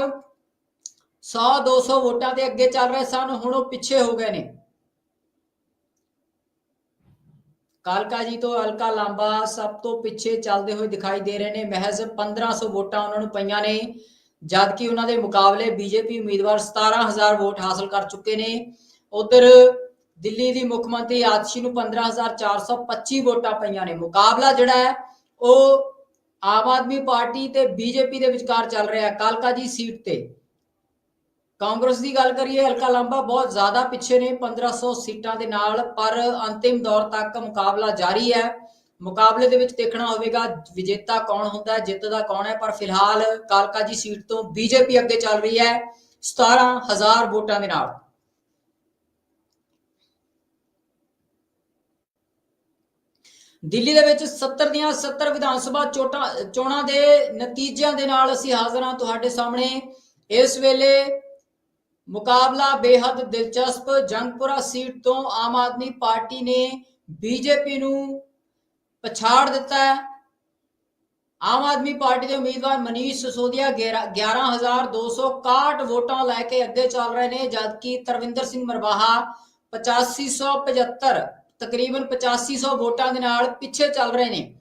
Speaker 1: 100 200 ਵੋਟਾਂ ਦੇ ਅੱਗੇ ਚੱਲ ਰਹੇ ਸਨ, ਹੁਣ ਉਹ ਪਿੱਛੇ ਹੋ ਗਏ ਨੇ। ਕਾਲਕਾ ਜੀ ਤੋਂ ਅਲਕਾ ਲਾਂਬਾ ਸਭ ਤੋਂ ਪਿੱਛੇ ਚੱਲਦੇ ਹੋਏ ਦਿਖਾਈ ਦੇ ਰਹੇ ਨੇ। ਮਹਿਜ਼ 1500 ਵੋਟਾਂ ਉਹਨਾਂ ਨੂੰ ਪਈਆਂ ਨੇ। ਜਦਕਿ ਉਹਨਾਂ ਦੇ ਮੁਕਾਬਲੇ ਬੀਜੇਪੀ ਉਮੀਦਵਾਰ 17000 ਵੋਟ ਹਾਸਲ ਕਰ ਚੁੱਕੇ ਨੇ, ਉਧਰ ਦਿੱਲੀ ਦੀ ਮੁੱਖ ਮੰਤਰੀ ਆਤਸ਼ੀ ਨੂੰ 15425 ਵੋਟਾਂ ਪਈਆਂ ਨੇ। ਮੁਕਾਬਲਾ ਜਿਹੜਾ ਹੈ, ਉਹ ਆਮ ਆਦਮੀ ਪਾਰਟੀ ਤੇ ਬੀਜੇਪੀ ਦੇ ਵਿਚਕਾਰ ਚੱਲ ਰਿਹਾ ਹੈ। ਕਾਲਕਾ ਜੀ ਸੀਟ ਤੇ ਕਾਂਗਰਸ ਦੀ ਗੱਲ ਕਰੀਏ, ਹਲਕਾ ਲੰਬਾ ਬਹੁਤ ਜ਼ਿਆਦਾ ਪਿੱਛੇ ਨੇ 1500 ਸੀਟਾਂ ਦੇ ਨਾਲ, ਪਰ ਅੰਤਿਮ ਦੌਰ ਤੱਕ ਮੁਕਾਬਲਾ ਜਾਰੀ ਹੈ। ਮੁਕਾਬਲੇ ਦੇ ਵਿੱਚ ਦੇਖਣਾ ਹੋਵੇਗਾ ਵਿਜੇਤਾ ਕੌਣ ਹੁੰਦਾ ਹੈ ਜਿੱਤਦਾ ਕੌਣ ਹੈ, ਪਰ ਫਿਲਹਾਲ ਕਾਲਕਾ ਜੀ ਸੀਟ ਤੋਂ ਬੀਜੇਪੀ ਅੱਗੇ ਚੱਲ ਰਹੀ ਹੈ 17000 ਵੋਟਾਂ ਦੇ ਨਾਲ। ਦਿੱਲੀ ਦੇ ਵਿੱਚ 70 ਦੀਆਂ 70 ਵਿਧਾਨ ਸਭਾ ਚੋਟਾਂ, ਚੋਣਾਂ ਦੇ ਨਤੀਜਿਆਂ ਦੇ ਨਾਲ ਅਸੀਂ ਹਾਜ਼ਰ ਹਾਂ ਤੁਹਾਡੇ ਸਾਹਮਣੇ। ਇਸ ਵੇਲੇ ਮੁਕਾਬਲਾ ਬੇहद ਦਿਲਚਸਪ, ਜੰਗਪੁਰਾ ਸੀਟ ਤੋਂ ਆਮ ਆਦਮੀ ਪਾਰਟੀ ਨੇ ਬੀਜੇਪੀ ਨੂੰ ਪਛਾੜ ਦਿੱਤਾ ਹੈ ਆਮ ਆਦਮੀ ਪਾਰਟੀ ਦੇ ਉਮੀਦਵਾਰ ਮਨੀਸ਼ ਸਿਸੋਦੀਆ 11261 ਵੋਟਾਂ ਲੈ ਕੇ ਅੱਗੇ ਚੱਲ ਰਹੇ ਨੇ ਜਦਕਿ ਤਰਵਿੰਦਰ ਸਿੰਘ ਮਰਵਾਹਾ 8575 ਤਕਰੀਬਨ 8500 ਵੋਟਾਂ ਦੇ ਨਾਲ ਪਿੱਛੇ ਚੱਲ ਰਹੇ ਨੇ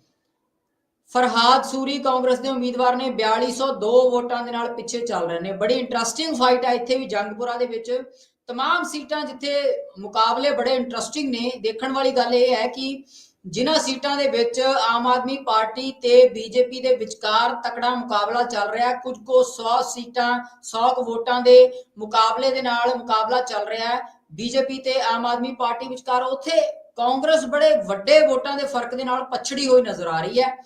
Speaker 1: ਫਰਹਾਦ ਸੂਰੀ ਕਾਂਗਰਸ ਦੇ ਉਮੀਦਵਾਰ ਨੇ 4202 ਵੋਟਾਂ ਦੇ ਨਾਲ ਪਿੱਛੇ ਚੱਲ ਰਹੇ ਨੇ ਬੜੀ ਇੰਟਰਸਟਿੰਗ ਫਾਈਟ ਹੈ ਇੱਥੇ ਵੀ ਜੰਗਪੁਰਾ ਦੇ ਵਿੱਚ तमाम ਸੀਟਾਂ ਜਿੱਥੇ ਮੁਕਾਬਲੇ ਬੜੇ ਇੰਟਰਸਟਿੰਗ ਨੇ ਦੇਖਣ ਵਾਲੀ ਗੱਲ ਇਹ ਹੈ ਕਿ ਜਿਨ੍ਹਾਂ ਸੀਟਾਂ ਦੇ ਵਿੱਚ ਆਮ ਆਦਮੀ ਪਾਰਟੀ ਤੇ ਬੀਜੇਪੀ ਦੇ ਵਿਚਕਾਰ ਤਕੜਾ ਮੁਕਾਬਲਾ ਚੱਲ ਰਿਹਾ ਹੈ ਕੁਝ ਕੋ 100 ਸੀਟਾਂ 100 ਕੁ ਵੋਟਾਂ ਦੇ ਮੁਕਾਬਲੇ ਦੇ ਨਾਲ ਮੁਕਾਬਲਾ ਚੱਲ ਰਿਹਾ ਹੈ। ਬੀਜੇਪੀ ਤੇ ਆਮ ਆਦਮੀ ਪਾਰਟੀ ਵਿਚਕਾਰ ਉੱਥੇ ਕਾਂਗਰਸ ਬੜੇ ਵੱਡੇ ਵੋਟਾਂ ਦੇ ਫ਼ਰਕ ਦੇ ਨਾਲ ਪਛੜੀ ਹੋਈ ਨਜ਼ਰ ਆ ਰਹੀ ਹੈ।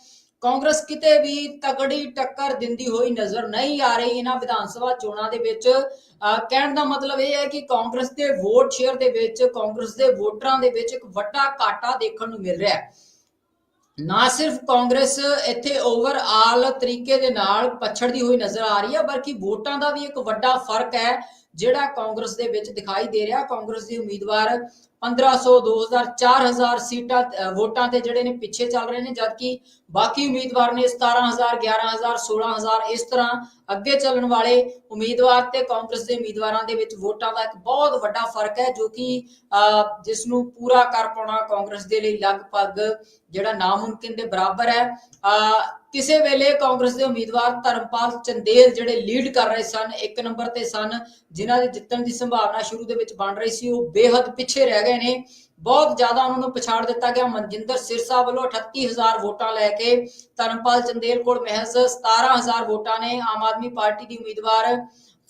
Speaker 1: ਕਾਂਗਰਸ ਕਿਤੇ ਵੀ ਤਕੜੀ ਟੱਕਰ ਦਿੰਦੀ ਹੋਈ ਨਜ਼ਰ ਨਹੀਂ ਆ ਰਹੀ ਇਹਨਾਂ ਵਿਧਾਨ ਸਭਾ ਚੋਣਾਂ ਦੇ ਵਿੱਚ। ਕਹਿਣ ਦਾ ਮਤਲਬ ਇਹ ਹੈ ਕਿ ਕਾਂਗਰਸ ਦੇ ਵੋਟ ਸ਼ੇਅਰ ਦੇ ਵਿੱਚ, ਕਾਂਗਰਸ ਦੇ ਵੋਟਰਾਂ ਦੇ ਵਿੱਚ ਇੱਕ ਵੱਡਾ ਘਾਟਾ ਦੇਖਣ ਨੂੰ ਮਿਲ ਰਿਹਾ ਹੈ। ਨਾ ਸਿਰਫ ਕਾਂਗਰਸ ਇੱਥੇ ਓਵਰਆਲ ਤਰੀਕੇ ਦੇ ਨਾਲ ਪਛੜਦੀ ਹੋਈ ਨਜ਼ਰ ਆ ਰਹੀ ਹੈ, ਬਲਕਿ ਵੋਟਾਂ ਦਾ ਵੀ ਇੱਕ ਵੱਡਾ ਫ਼ਰਕ ਹੈ ਜਿਹੜਾ ਕਾਂਗਰਸ ਦੇ ਵਿੱਚ ਦਿਖਾਈ ਦੇ ਰਿਹਾ ਕਾਂਗਰਸ ਦੇ ਉਮੀਦਵਾਰ 1500 2000 4000 ਸੀਟਾਂ ਵੋਟਾਂ ਤੇ ਜਿਹੜੇ ਨੇ ਪਿੱਛੇ ਚੱਲ ਰਹੇ ਨੇ ਜਦਕਿ ਬਾਕੀ ਉਮੀਦਵਾਰ ਨੇ 17000 11000 16000 ਇਸ ਤਰ੍ਹਾਂ ਅੱਗੇ ਚੱਲਣ ਵਾਲੇ ਉਮੀਦਵਾਰ ਤੇ ਕਾਂਗਰਸ ਦੇ ਉਮੀਦਵਾਰਾਂ ਦੇ ਵਿੱਚ ਵੋਟਾਂ ਦਾ ਇੱਕ ਬਹੁਤ ਵੱਡਾ ਫ਼ਰਕ ਹੈ ਜੋ ਕਿ ਅ, ਜਿਸ ਨੂੰ ਪੂਰਾ ਕਰ ਪਾਉਣਾ ਕਾਂਗਰਸ ਦੇ ਲਈ ਲਗਭਗ ਜਿਹੜਾ ਨਾਮੁਮਕਿਨ ਦੇ ਬਰਾਬਰ ਹੈ। ਅ, ਕਿਸੇ ਵੇਲੇ ਕਾਂਗਰਸ ਦੇ ਉਮੀਦਵਾਰ ਧਰਮਪਾਲ ਚੰਦੇਲ ਜਿਹੜੇ ਲੀਡ ਕਰ ਰਹੇ ਸਨ, ਇੱਕ ਨੰਬਰ ਤੇ ਸਨ, ਜਿਨ੍ਹਾਂ ਦੇ ਜਿੱਤਣ ਦੀ ਸੰਭਾਵਨਾ ਸ਼ੁਰੂ ਦੇ ਵਿੱਚ ਬਣ ਰਹੀ ਸੀ, ਉਹ ਬੇਹੱਦ ਪਿੱਛੇ ਰਹਿ ਗਏ ਨੇ। ਬਹੁਤ ਜ਼ਿਆਦਾ ਉਹਨਾਂ ਨੂੰ ਪਛਾੜ ਦਿੱਤਾ ਗਿਆ ਮਨਜਿੰਦਰ ਸਿਰਸਾ ਵੱਲੋਂ 38000 ਵੋਟਾਂ ਲੈ ਕੇ ਧਰਮਪਾਲ ਚੰਦੇਲ ਕੋਲ ਮਹਿਜ਼ 17000 ਵੋਟਾਂ ਨੇ। ਆਮ ਆਦਮੀ ਪਾਰਟੀ ਦੀ ਉਮੀਦਵਾਰ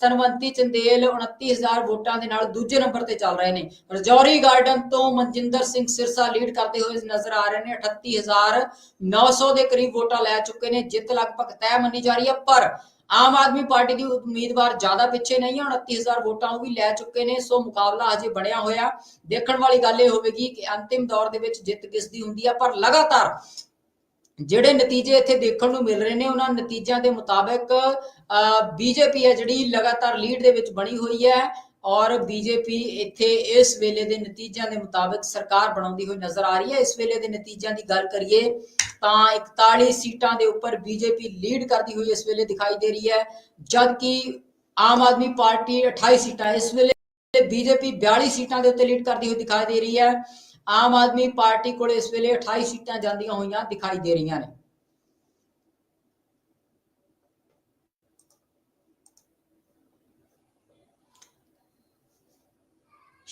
Speaker 1: ਸਰਵੰਤੀ ਚੰਦੇਲ 29000 ਵੋਟਾਂ ਦੇ ਨਾਲ ਦੂਜੇ ਨੰਬਰ ਤੇ ਚੱਲ ਰਹੇ ਨੇ। ਰਜੌਰੀ ਗਾਰਡਨ ਤੋਂ ਮਨਜਿੰਦਰ ਸਿੰਘ ਸਿਰਸਾ ਲੀਡ ਕਰਦੇ ਹੋਏ ਨਜ਼ਰ ਆ ਰਹੇ ਨੇ। 38900 ਦੇ ਕਰੀਬ ਵੋਟਾਂ ਲੈ ਚੁੱਕੇ ਨੇ। ਜਿੱਤ ਲਗਭਗ ਤੈਅ ਮੰਨੀ ਜਾ ਰਹੀ ਹੈ, ਪਰ ਆਮ ਆਦਮੀ ਪਾਰਟੀ ਦੀ ਉਮੀਦਵਾਰ ਜ਼ਿਆਦਾ ਪਿੱਛੇ ਨਹੀਂ ਹੈ 29000 ਵੋਟਾਂ ਉਹ ਵੀ ਲੈ ਚੁੱਕੇ ਨੇ। ਸੋ ਮੁਕਾਬਲਾ ਅਜੇ ਬਣਿਆ ਹੋਇਆ। ਦੇਖਣ ਵਾਲੀ ਗੱਲ ਇਹ ਹੋਵੇਗੀ ਕਿ ਅੰਤਿਮ ਦੌਰ ਦੇ ਵਿੱਚ ਜਿੱਤ ਕਿਸ ਦੀ ਹੁੰਦੀ ਹੈ, ਪਰ ਲਗਾਤਾਰ ਜਿਹੜੇ ਨਤੀਜੇ ਇੱਥੇ ਦੇਖਣ ਨੂੰ ਮਿਲ ਰਹੇ ਨੇ, ਉਹਨਾਂ ਨਤੀਜਿਆਂ ਦੇ ਮੁਤਾਬਕ ਬੀਜੇਪੀ ਹੈ ਜਿਹੜੀ ਲਗਾਤਾਰ ਲੀਡ ਦੇ ਵਿੱਚ ਬਣੀ ਹੋਈ ਹੈ ਔਰ ਬੀਜੇਪੀ ਇੱਥੇ ਇਸ ਵੇਲੇ ਦੇ ਨਤੀਜਿਆਂ ਦੇ ਮੁਤਾਬਕ ਸਰਕਾਰ ਬਣਾਉਂਦੀ ਹੋਈ ਨਜ਼ਰ ਆ ਰਹੀ ਹੈ। ਇਸ ਵੇਲੇ ਦੇ ਨਤੀਜਿਆਂ ਦੀ ਗੱਲ ਕਰੀਏ ਤਾਂ 41 ਸੀਟਾਂ ਦੇ ਉੱਪਰ ਬੀਜੇਪੀ ਲੀਡ ਕਰਦੀ ਹੋਈ ਇਸ ਵੇਲੇ ਦਿਖਾਈ ਦੇ ਰਹੀ ਹੈ, ਜਦਕਿ ਆਮ ਆਦਮੀ ਪਾਰਟੀ 28 ਸੀਟਾਂ ਇਸ ਵੇਲੇ ਬੀਜੇਪੀ 42 ਸੀਟਾਂ ਦੇ ਉੱਤੇ ਲੀਡ ਕਰਦੀ ਹੋਈ ਦਿਖਾਈ ਦੇ ਰਹੀ ਹੈ। ਆਮ ਆਦਮੀ ਪਾਰਟੀ ਕੋਲ ਇਸ ਵੇਲੇ 28 ਸੀਟਾਂ ਜਾਂਦੀਆਂ ਹੋਈਆਂ ਦਿਖਾਈ ਦੇ ਰਹੀਆਂ ਨੇ।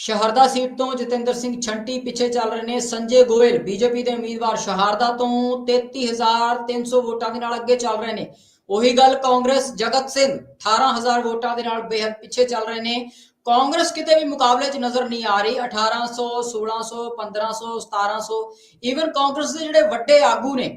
Speaker 1: ਸ਼ਹਰਦਾ ਸੀਟ ਤੋਂ ਜਤਿੰਦਰ ਸਿੰਘ ਛੰਟੀ ਪਿੱਛੇ ਚੱਲ ਰਹੇ ਨੇ ਸੰਜੇ ਗੋਇਲ। ਬੀਜੇਪੀ ਦੇ ਉਮੀਦਵਾਰ ਸ਼ਹਰਦਾ ਤੋਂ 33300 ਵੋਟਾਂ ਦੇ ਨਾਲ ਅੱਗੇ ਚੱਲ ਰਹੇ ਨੇ। ਉਹੀ ਗੱਲ ਕਾਂਗਰਸ ਜਗਤ ਸਿੰਘ 18000 ਵੋਟਾਂ ਦੇ ਨਾਲ ਬੇਹੱਦ ਪਿੱਛੇ ਚੱਲ ਰਹੇ ਨੇ। ਕਾਂਗਰਸ ਕਿਤੇ ਵੀ ਮੁਕਾਬਲੇ 'ਚ ਨਜ਼ਰ ਨਹੀਂ ਆ ਰਹੀ। 1800 1600 1500 1700 ਈਵਨ ਕਾਂਗਰਸ ਦੇ ਜਿਹੜੇ ਵੱਡੇ ਆਗੂ ਨੇ,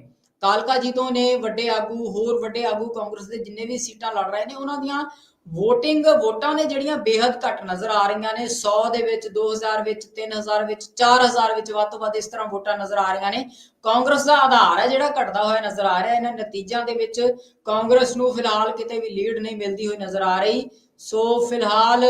Speaker 1: ਕਾਲਕਾ ਜੀ ਤੋਂ ਨੇ ਵੱਡੇ ਆਗੂ, ਹੋਰ ਵੱਡੇ ਆਗੂ ਕਾਂਗਰਸ ਦੇ ਜਿੰਨੇ ਵੀ ਸੀਟਾਂ ਲੜ ਰਹੇ ਨੇ, ਉਹਨਾਂ ਦੀਆਂ VOTING ਵੋਟਾਂ ਨੇ ਜਿਹੜੀਆਂ ਬੇहद ਘੱਟ ਨਜ਼ਰ ਆ ਰਹੀਆਂ ਨੇ 100 ਦੇ ਵਿੱਚ 2000 ਵਿੱਚ 3000 ਵਿੱਚ 4000 ਵਿੱਚ ਵੱਧ ਤੋਂ ਵੱਧ ਇਸ ਤਰ੍ਹਾਂ ਵੋਟਾਂ ਨਜ਼ਰ ਆ ਰਹੀਆਂ ਨੇ। ਕਾਂਗਰਸ ਦਾ ਆਧਾਰ ਹੈ ਜਿਹੜਾ ਘਟਦਾ ਹੋਇਆ ਨਜ਼ਰ ਆ ਰਿਹਾ, ਇਹਨਾਂ ਨਤੀਜਿਆਂ ਦੇ ਵਿੱਚ ਕਾਂਗਰਸ ਨੂੰ ਫਿਲਹਾਲ ਕਿਤੇ ਵੀ ਲੀਡ ਨਹੀਂ ਮਿਲਦੀ ਹੋਈ ਨਜ਼ਰ ਆ ਰਹੀ। ਸੋ ਫਿਲਹਾਲ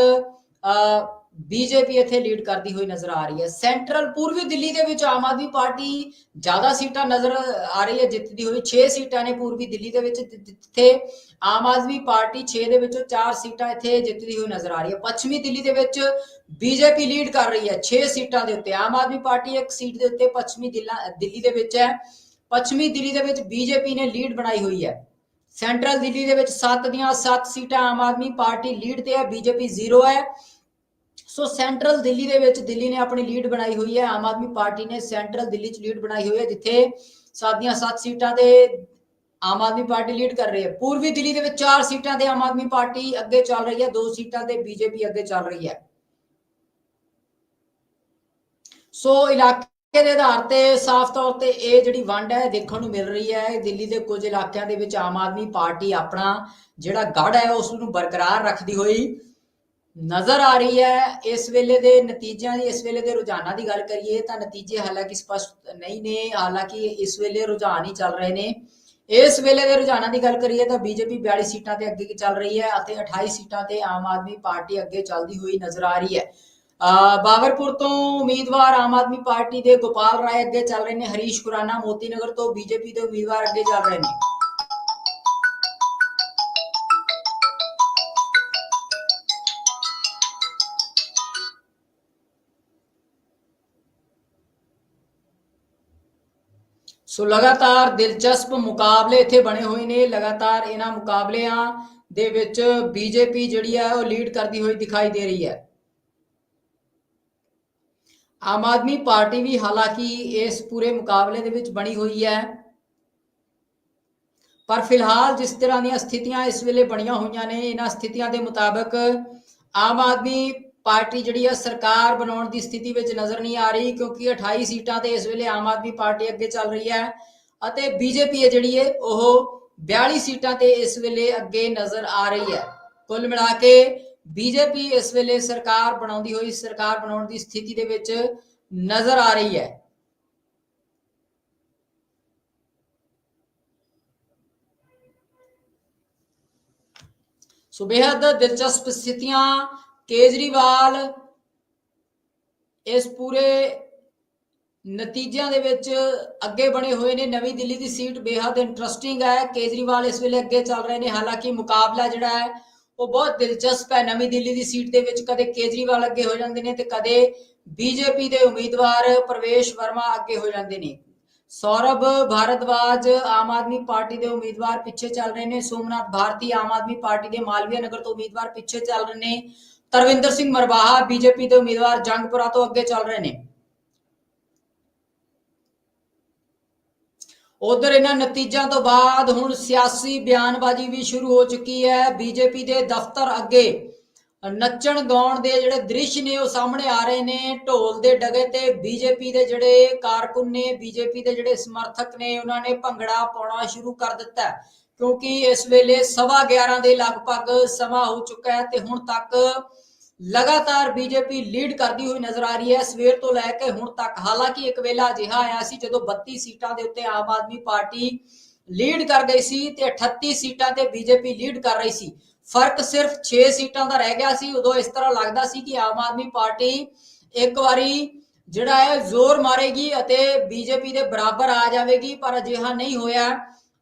Speaker 1: ਬੀਜੇਪੀ ਇੱਥੇ ਲੀਡ ਕਰਦੀ ਹੋਈ ਨਜ਼ਰ ਆ ਰਹੀ ਹੈ। ਸੈਂਟਰਲ ਪੂਰਬੀ ਦਿੱਲੀ ਦੇ ਵਿੱਚ ਆਮ ਆਦਮੀ ਪਾਰਟੀ ਜ਼ਿਆਦਾ ਸੀਟਾਂ ਨਜ਼ਰ ਆ ਰਹੀ ਹੈ, ਜਿੱਤਦੀ ਹੋਈ 6 ਸੀਟਾਂ ਨੇ ਪੂਰਬੀ ਦਿੱਲੀ ਦੇ ਵਿੱਚ ਜਿੱਥੇ ਆਮ ਆਦਮੀ ਪਾਰਟੀ 6 ਦੇ ਵਿੱਚੋਂ 4 ਸੀਟਾਂ ਇੱਥੇ ਜਿੱਤਦੀ ਹੋਈ ਨਜ਼ਰ ਆ ਰਹੀ ਹੈ। ਪੱਛਮੀ ਦਿੱਲੀ ਦੇ ਵਿੱਚ ਬੀਜੇਪੀ ਲੀਡ ਕਰ ਰਹੀ ਹੈ 6 ਸੀਟਾਂ ਦੇ ਉੱਤੇ। ਆਮ ਆਦਮੀ ਪਾਰਟੀ ਇੱਕ ਸੀਟ ਦੇ ਉੱਤੇ ਪੱਛਮੀ ਦਿੱਲਾ- ਦਿੱਲੀ ਦੇ ਵਿੱਚ ਹੈ। ਪੱਛਮੀ ਦਿੱਲੀ ਦੇ ਵਿੱਚ ਬੀਜੇਪੀ ਨੇ ਲੀਡ ਬਣਾਈ ਹੋਈ ਹੈ। ਸੈਂਟਰਲ ਦਿੱਲੀ ਦੇ ਵਿੱਚ 7 ਦੀਆਂ 7 ਸੀਟਾਂ ਆਮ ਆਦਮੀ ਪਾਰਟੀ ਲੀਡ ਤੇ ਹੈ, ਬੀਜੇਪੀ ਜ਼ੀਰੋ ਹੈ। ਸੋ ਸੈਂਟਰਲ ਦਿੱਲੀ ਦੇ ਵਿੱਚ ਦਿੱਲੀ ਨੇ ਆਪਣੀ ਲੀਡ ਬਣਾਈ ਹੋਈ ਹੈ। ਆਮ ਆਦਮੀ ਪਾਰਟੀ ਨੇ ਸੈਂਟਰਲ ਦਿੱਲੀ 'ਚ ਲੀਡ ਬਣਾਈ ਹੋਈ ਹੈ, ਜਿੱਥੇ ਸੱਤ 7 ਸੀਟਾਂ ਤੇ ਆਮ ਆਦਮੀ ਪਾਰਟੀ ਲੀਡ ਕਰ ਰਹੀ ਹੈ। ਪੂਰਬੀ ਦਿੱਲੀ ਦੇ ਵਿੱਚ 4 ਸੀਟਾਂ ਤੇ ਆਮ ਆਦਮੀ ਪਾਰਟੀ ਅੱਗੇ ਚੱਲ ਰਹੀ ਹੈ 2 ਸੀਟਾਂ ਤੇ ਬੀਜੇਪੀ ਅੱਗੇ ਚੱਲ ਰਹੀ ਹੈ। ਸੋ ਇਲਾਕੇ ਦੇ ਆਧਾਰ ਤੇ ਸਾਫ਼ ਤੌਰ ਤੇ ਇਹ ਜਿਹੜੀ ਵੰਡ ਹੈ ਦੇਖਣ ਨੂੰ ਮਿਲ ਰਹੀ ਹੈ। ਦਿੱਲੀ ਦੇ ਕੁਝ ਇਲਾਕਿਆਂ ਦੇ ਵਿੱਚ ਆਮ ਆਦਮੀ ਪਾਰਟੀ ਆਪਣਾ ਜਿਹੜਾ ਗੜ ਹੈ, ਉਸ ਨੂੰ ਬਰਕਰਾਰ ਰੱਖਦੀ ਹੋਈ ਨਜ਼ਰ ਆ ਰਹੀ ਹੈ। ਇਸ ਵੇਲੇ ਦੇ ਨਤੀਜਿਆਂ ਦੀ, ਇਸ ਵੇਲੇ ਦੇ ਰੁਝਾਨਾਂ ਦੀ ਗੱਲ ਕਰੀਏ ਤਾਂ ਨਤੀਜੇ ਹਾਲਾਂਕਿ ਸਪਸ਼ਟ ਨਹੀਂ ਨੇ। ਹਾਲਾਂਕਿ ਇਸ ਵੇਲੇ ਰੁਝਾਨ ਹੀ ਚੱਲ ਰਹੇ ਨੇ। ਇਸ ਵੇਲੇ ਦੇ ਰੁਝਾਨਾਂ ਦੀ ਗੱਲ ਕਰੀਏ ਤਾਂ ਬੀਜੇਪੀ 42 ਸੀਟਾਂ ਤੇ ਅੱਗੇ ਚੱਲ ਰਹੀ ਹੈ ਅਤੇ 28 ਸੀਟਾਂ ਤੇ ਆਮ ਆਦਮੀ ਪਾਰਟੀ ਅੱਗੇ ਚੱਲਦੀ ਹੋਈ ਨਜ਼ਰ ਆ ਰਹੀ ਹੈ। ਅਹ ਬਾਬਰਪੁਰ ਤੋਂ ਉਮੀਦਵਾਰ ਆਮ ਆਦਮੀ ਪਾਰਟੀ ਦੇ ਗੋਪਾਲ ਰਾਏ ਅੱਗੇ ਚੱਲ ਰਹੇ ਨੇ। ਹਰੀਸ਼ ਖੁਰਾਨਾ ਮੋਤੀ ਨਗਰ ਤੋਂ ਬੀਜੇਪੀ ਦੇ ਉਮੀਦਵਾਰ ਅੱਗੇ ਚੱਲ ਰਹੇ ਨੇ। ਸੋ ਲਗਾਤਾਰ ਦਿਲਚਸਪ ਮੁਕਾਬਲੇ ਇੱਥੇ ਬਣੇ ਹੋਏ ਨੇ। ਲਗਾਤਾਰ ਇਹਨਾਂ ਮੁਕਾਬਲਿਆਂ ਦੇ ਵਿੱਚ ਬੀਜੇਪੀ ਜਿਹੜੀ ਹੈ ਉਹ ਲੀਡ ਕਰਦੀ ਹੋਈ ਦਿਖਾਈ ਦੇ ਰਹੀ ਹੈ। ਆਮ ਆਦਮੀ ਪਾਰਟੀ ਵੀ ਹਾਲਾਂਕਿ ਇਸ ਪੂਰੇ ਮੁਕਾਬਲੇ ਦੇ ਵਿੱਚ ਬਣੀ ਹੋਈ ਹੈ। ਪਰ ਫਿਲਹਾਲ ਜਿਸ ਤਰ੍ਹਾਂ ਦੀਆਂ ਸਥਿਤੀਆਂ ਇਸ ਵੇਲੇ ਬਣੀਆਂ ਹੋਈਆਂ ਨੇ, ਇਹਨਾਂ ਸਥਿਤੀਆਂ ਦੇ ਮੁਤਾਬਕ ਆਮ ਆਦਮੀ ਪਾਰਟੀ ਜਿਹੜੀ ਹੈ ਸਰਕਾਰ ਬਣਾਉਣ ਦੀ ਸਥਿਤੀ ਵਿੱਚ ਨਜ਼ਰ ਨਹੀਂ ਆ ਰਹੀ ਕਿਉਂਕਿ 28 ਸੀਟਾਂ ਤੇ ਇਸ ਵੇਲੇ ਆਮ ਆਦਮੀ ਪਾਰਟੀ ਅੱਗੇ ਚੱਲ ਰਹੀ ਹੈ ਅਤੇ ਬੀਜੇਪੀ ਹੈ ਜਿਹੜੀ ਹੈ ਉਹ 42 ਸੀਟਾਂ ਤੇ ਇਸ ਵੇਲੇ ਅੱਗੇ ਨਜ਼ਰ ਆ ਰਹੀ ਹੈ। ਕੁੱਲ ਮਿਲਾ ਕੇ ਬੀਜੇਪੀ ਇਸ ਵੇਲੇ ਸਰਕਾਰ ਬਣਾਉਂਦੀ ਹੋਈ, ਸਰਕਾਰ ਬਣਾਉਣ ਦੀ ਸਥਿਤੀ ਦੇ ਵਿੱਚ ਨਜ਼ਰ ਆ ਰਹੀ ਹੈ। ਸੋ ਬੇहद ਦਿਲਚਸਪ ਸਥਿਤੀਆਂ ਕੇਜਰੀਵਾਲ ਇਸ ਪੂਰੇ ਨਤੀਜਿਆਂ ਦੇ ਵਿੱਚ ਅੱਗੇ ਬਣੇ ਹੋਏ ਨੇ, ਨਵੀਂ ਦਿੱਲੀ ਦੀ ਸੀਟ ਬੇहद ਇੰਟਰਸਟਿੰਗ ਹੈ। ਕੇਜਰੀਵਾਲ ਇਸ ਵੇਲੇ ਅੱਗੇ ਚੱਲ ਰਹੇ ਨੇ, ਹਾਲਾਂਕਿ ਮੁਕਾਬਲਾ ਜਿਹੜਾ ਹੈ, ਉਹ ਬਹੁਤ ਦਿਲਚਸਪ ਹੈ। ਨਵੀਂ ਦਿੱਲੀ ਦੀ ਸੀਟ ਦੇ ਵਿੱਚ ਕਦੇ ਕੇਜਰੀਵਾਲ ਅੱਗੇ ਹੋ ਜਾਂਦੇ ਨੇ ਤੇ ਕਦੇ ਬੀਜੇਪੀ ਦੇ ਉਮੀਦਵਾਰ ਪ੍ਰਵੇਸ਼ ਵਰਮਾ ਅੱਗੇ ਹੋ ਜਾਂਦੇ ਨੇ। ਸੌਰਭ ਭਾਰਦਵਾਜ ਆਮ ਆਦਮੀ ਪਾਰਟੀ ਦੇ ਉਮੀਦਵਾਰ ਪਿੱਛੇ ਚੱਲ ਰਹੇ ਨੇ। ਸੋਮਨਾਥ ਭਾਰਤੀ ਆਮ ਆਦਮੀ ਪਾਰਟੀ ਦੇ ਮਾਲਵੀਆ ਨਗਰ ਤੋਂ ਉਮੀਦਵਾਰ ਪਿੱਛੇ ਚੱਲ ਰਹੇ ਨੇ। ਤਰਵਿੰਦਰ ਸਿੰਘ ਮਰਵਾਹਾ ਬੀਜੇਪੀ ਦੇ ਉਮੀਦਵਾਰ ਜੰਗਪੁਰਾ ਤੋਂ ਅੱਗੇ ਚੱਲ ਰਹੇ ਨੇ। ਉਧਰ ਇਹਨਾਂ ਨਤੀਜਿਆਂ ਤੋਂ ਬਾਅਦ ਹੁਣ ਸਿਆਸੀ ਬਿਆਨਬਾਜ਼ੀ ਵੀ ਸ਼ੁਰੂ ਹੋ ਚੁੱਕੀ ਹੈ। ਬੀਜੇਪੀ ਦੇ ਦਫ਼ਤਰ ਅੱਗੇ ਨੱਚਣ ਗਾਉਣ ਦੇ ਜਿਹੜੇ ਦ੍ਰਿਸ਼ ਨੇ ਉਹ ਸਾਹਮਣੇ ਆ ਰਹੇ ਨੇ। ਢੋਲ ਦੇ ਡਗੇ ਤੇ ਬੀਜੇਪੀ ਦੇ ਜਿਹੜੇ ਕਾਰਕੁਨ ਨੇ, ਬੀਜੇਪੀ ਦੇ ਜਿਹੜੇ ਸਮਰਥਕ ਨੇ, ਉਹਨਾਂ ਨੇ ਭੰਗੜਾ ਪਾਉਣਾ ਸ਼ੁਰੂ ਕਰ ਦਿੱਤਾ ਕਿਉਂਕਿ ਇਸ ਵੇਲੇ ਸਵਾ 11 ਦੇ ਲਗਭਗ ਸਮਾਂ ਹੋ ਚੁੱਕਾ ਹੈ ਤੇ ਹੁਣ ਤੱਕ ਲਗਾਤਾਰ ਬੀਜੇਪੀ ਲੀਡ ਕਰਦੀ ਹੋਈ ਨਜ਼ਰ ਆ ਰਹੀ ਹੈ। ਸਵੇਰ ਤੋਂ ਲੈ ਕੇ ਹੁਣ ਤੱਕ, ਹਾਲਾਂਕਿ ਇੱਕ ਵੇਲਾ ਅਜਿਹਾ ਆਇਆ ਸੀ ਜਦੋਂ 32 ਸੀਟਾਂ ਦੇ ਉੱਤੇ ਆਮ ਆਦਮੀ ਪਾਰਟੀ ਲੀਡ ਕਰ ਗਈ ਸੀ ਤੇ 38 ਸੀਟਾਂ ਤੇ ਬੀਜੇਪੀ ਲੀਡ ਕਰ ਰਹੀ ਸੀ। ਫ਼ਰਕ ਸਿਰਫ 6 ਸੀਟਾਂ ਦਾ ਰਹਿ ਗਿਆ ਸੀ। ਉਦੋਂ ਇਸ ਤਰ੍ਹਾਂ ਲੱਗਦਾ ਸੀ ਕਿ ਆਮ ਆਦਮੀ ਪਾਰਟੀ ਇੱਕ ਵਾਰੀ ਜਿਹੜਾ ਹੈ ਜ਼ੋਰ ਮਾਰੇਗੀ ਅਤੇ ਬੀਜੇਪੀ ਦੇ ਬਰਾਬਰ ਆ ਜਾਵੇਗੀ, ਪਰ ਅਜਿਹਾ ਨਹੀਂ ਹੋਇਆ।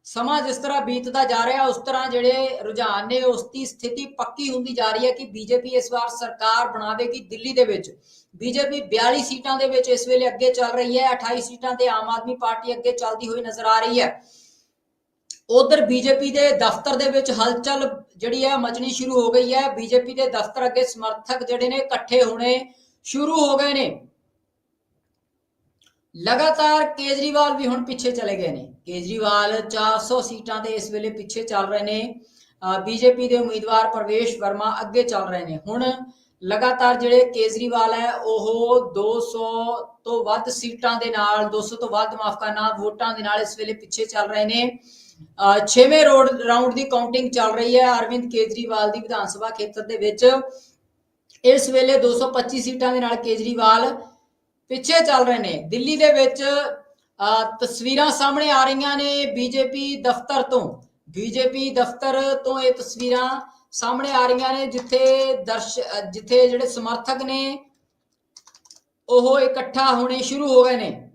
Speaker 1: ਸਮਾਂ ਜਿਸ ਤਰ੍ਹਾਂ ਬੀਤਦਾ ਜਾ ਰਿਹਾ, ਉਸ ਤਰ੍ਹਾਂ ਜਿਹੜੇ ਰੁਝਾਨ ਨੇ, ਉਸ ਦੀ ਸਥਿਤੀ ਪੱਕੀ ਹੁੰਦੀ ਜਾ ਰਹੀ ਹੈ ਕਿ ਬੀਜੇਪੀ ਇਸ ਵਾਰ ਸਰਕਾਰ ਬਣਾਵੇਗੀ ਦਿੱਲੀ ਦੇ ਵਿੱਚ। ਬੀਜੇਪੀ 42 ਸੀਟਾਂ ਦੇ ਵਿੱਚ ਇਸ ਵੇਲੇ ਅੱਗੇ ਚੱਲ ਰਹੀ ਹੈ 28 ਸੀਟਾਂ ਤੇ ਆਮ ਆਦਮੀ ਪਾਰਟੀ ਅੱਗੇ ਚੱਲਦੀ ਹੋਈ ਨਜ਼ਰ ਆ ਰਹੀ ਹੈ। ਉਧਰ ਬੀਜੇਪੀ ਦੇ ਦਫ਼ਤਰ ਦੇ ਵਿੱਚ ਹਲਚਲ ਜਿਹੜੀ ਹੈ, ਮਚਣੀ ਸ਼ੁਰੂ ਹੋ ਗਈ ਹੈ। ਬੀਜੇਪੀ ਦੇ ਦਫ਼ਤਰ ਅੱਗੇ ਸਮਰਥਕ ਜਿਹੜੇ ਨੇ ਇਕੱਠੇ ਹੋਣੇ ਸ਼ੁਰੂ ਹੋ ਗਏ ਨੇ। ਲਗਾਤਾਰ ਕੇਜਰੀਵਾਲ ਵੀ ਹੁਣ ਪਿੱਛੇ ਚਲੇ ਗਏ ਨੇ। ਕੇਜਰੀਵਾਲ 400 ਸੀਟਾਂ ਤੇ ਇਸ ਵੇਲੇ ਪਿੱਛੇ ਚੱਲ ਰਹੇ ਨੇ। ਬੀਜੇਪੀ ਦੇ ਉਮੀਦਵਾਰ ਪ੍ਰਵੇਸ਼ ਵਰਮਾ ਅੱਗੇ ਚੱਲ ਰਹੇ ਨੇ। ਹੁਣ ਲਗਾਤਾਰ ਜਿਹੜੇ ਕੇਜਰੀਵਾਲ ਹੈ, ਉਹ 200 ਤੋਂ ਵੱਧ ਸੀਟਾਂ ਦੇ ਨਾਲ 200 ਤੋਂ ਵੱਧ ਮਾਫ ਕਰਨਾ ਵੋਟਾਂ ਦੇ ਨਾਲ ਇਸ ਵੇਲੇ ਪਿੱਛੇ ਚੱਲ ਰਹੇ ਨੇ। ਅਹ ਛੇਵੇਂ ਰੋਡ ਰਾਉਂਡ ਦੀ ਕਾਊਂਟਿੰਗ ਚੱਲ ਰਹੀ ਹੈ ਅਰਵਿੰਦ ਕੇਜਰੀਵਾਲ ਦੀ ਵਿਧਾਨ ਸਭਾ ਖੇਤਰ ਦੇ ਵਿੱਚ। ਇਸ ਵੇਲੇ 225 ਸੀਟਾਂ ਦੇ ਨਾਲ ਕੇਜਰੀਵਾਲ ਪਿੱਛੇ ਚੱਲ ਰਹੇ ਨੇ। ਦਿੱਲੀ ਦੇ ਵਿੱਚ ਅਹ, ਤਸਵੀਰਾਂ ਸਾਹਮਣੇ ਆ ਰਹੀਆਂ ਨੇ ਬੀਜੇਪੀ ਦਫ਼ਤਰ ਤੋਂ। ਬੀਜੇਪੀ ਦਫ਼ਤਰ ਤੋਂ ਇਹ ਤਸਵੀਰਾਂ ਸਾਹਮਣੇ ਆ ਰਹੀਆਂ ਨੇ ਜਿੱਥੇ ਦਰਸ਼ ਜਿੱਥੇ ਜਿਹੜੇ ਸਮਰਥਕ ਨੇ ਉਹ ਇਕੱਠਾ ਹੋਣੇ ਸ਼ੁਰੂ ਹੋ ਗਏ ਨੇ।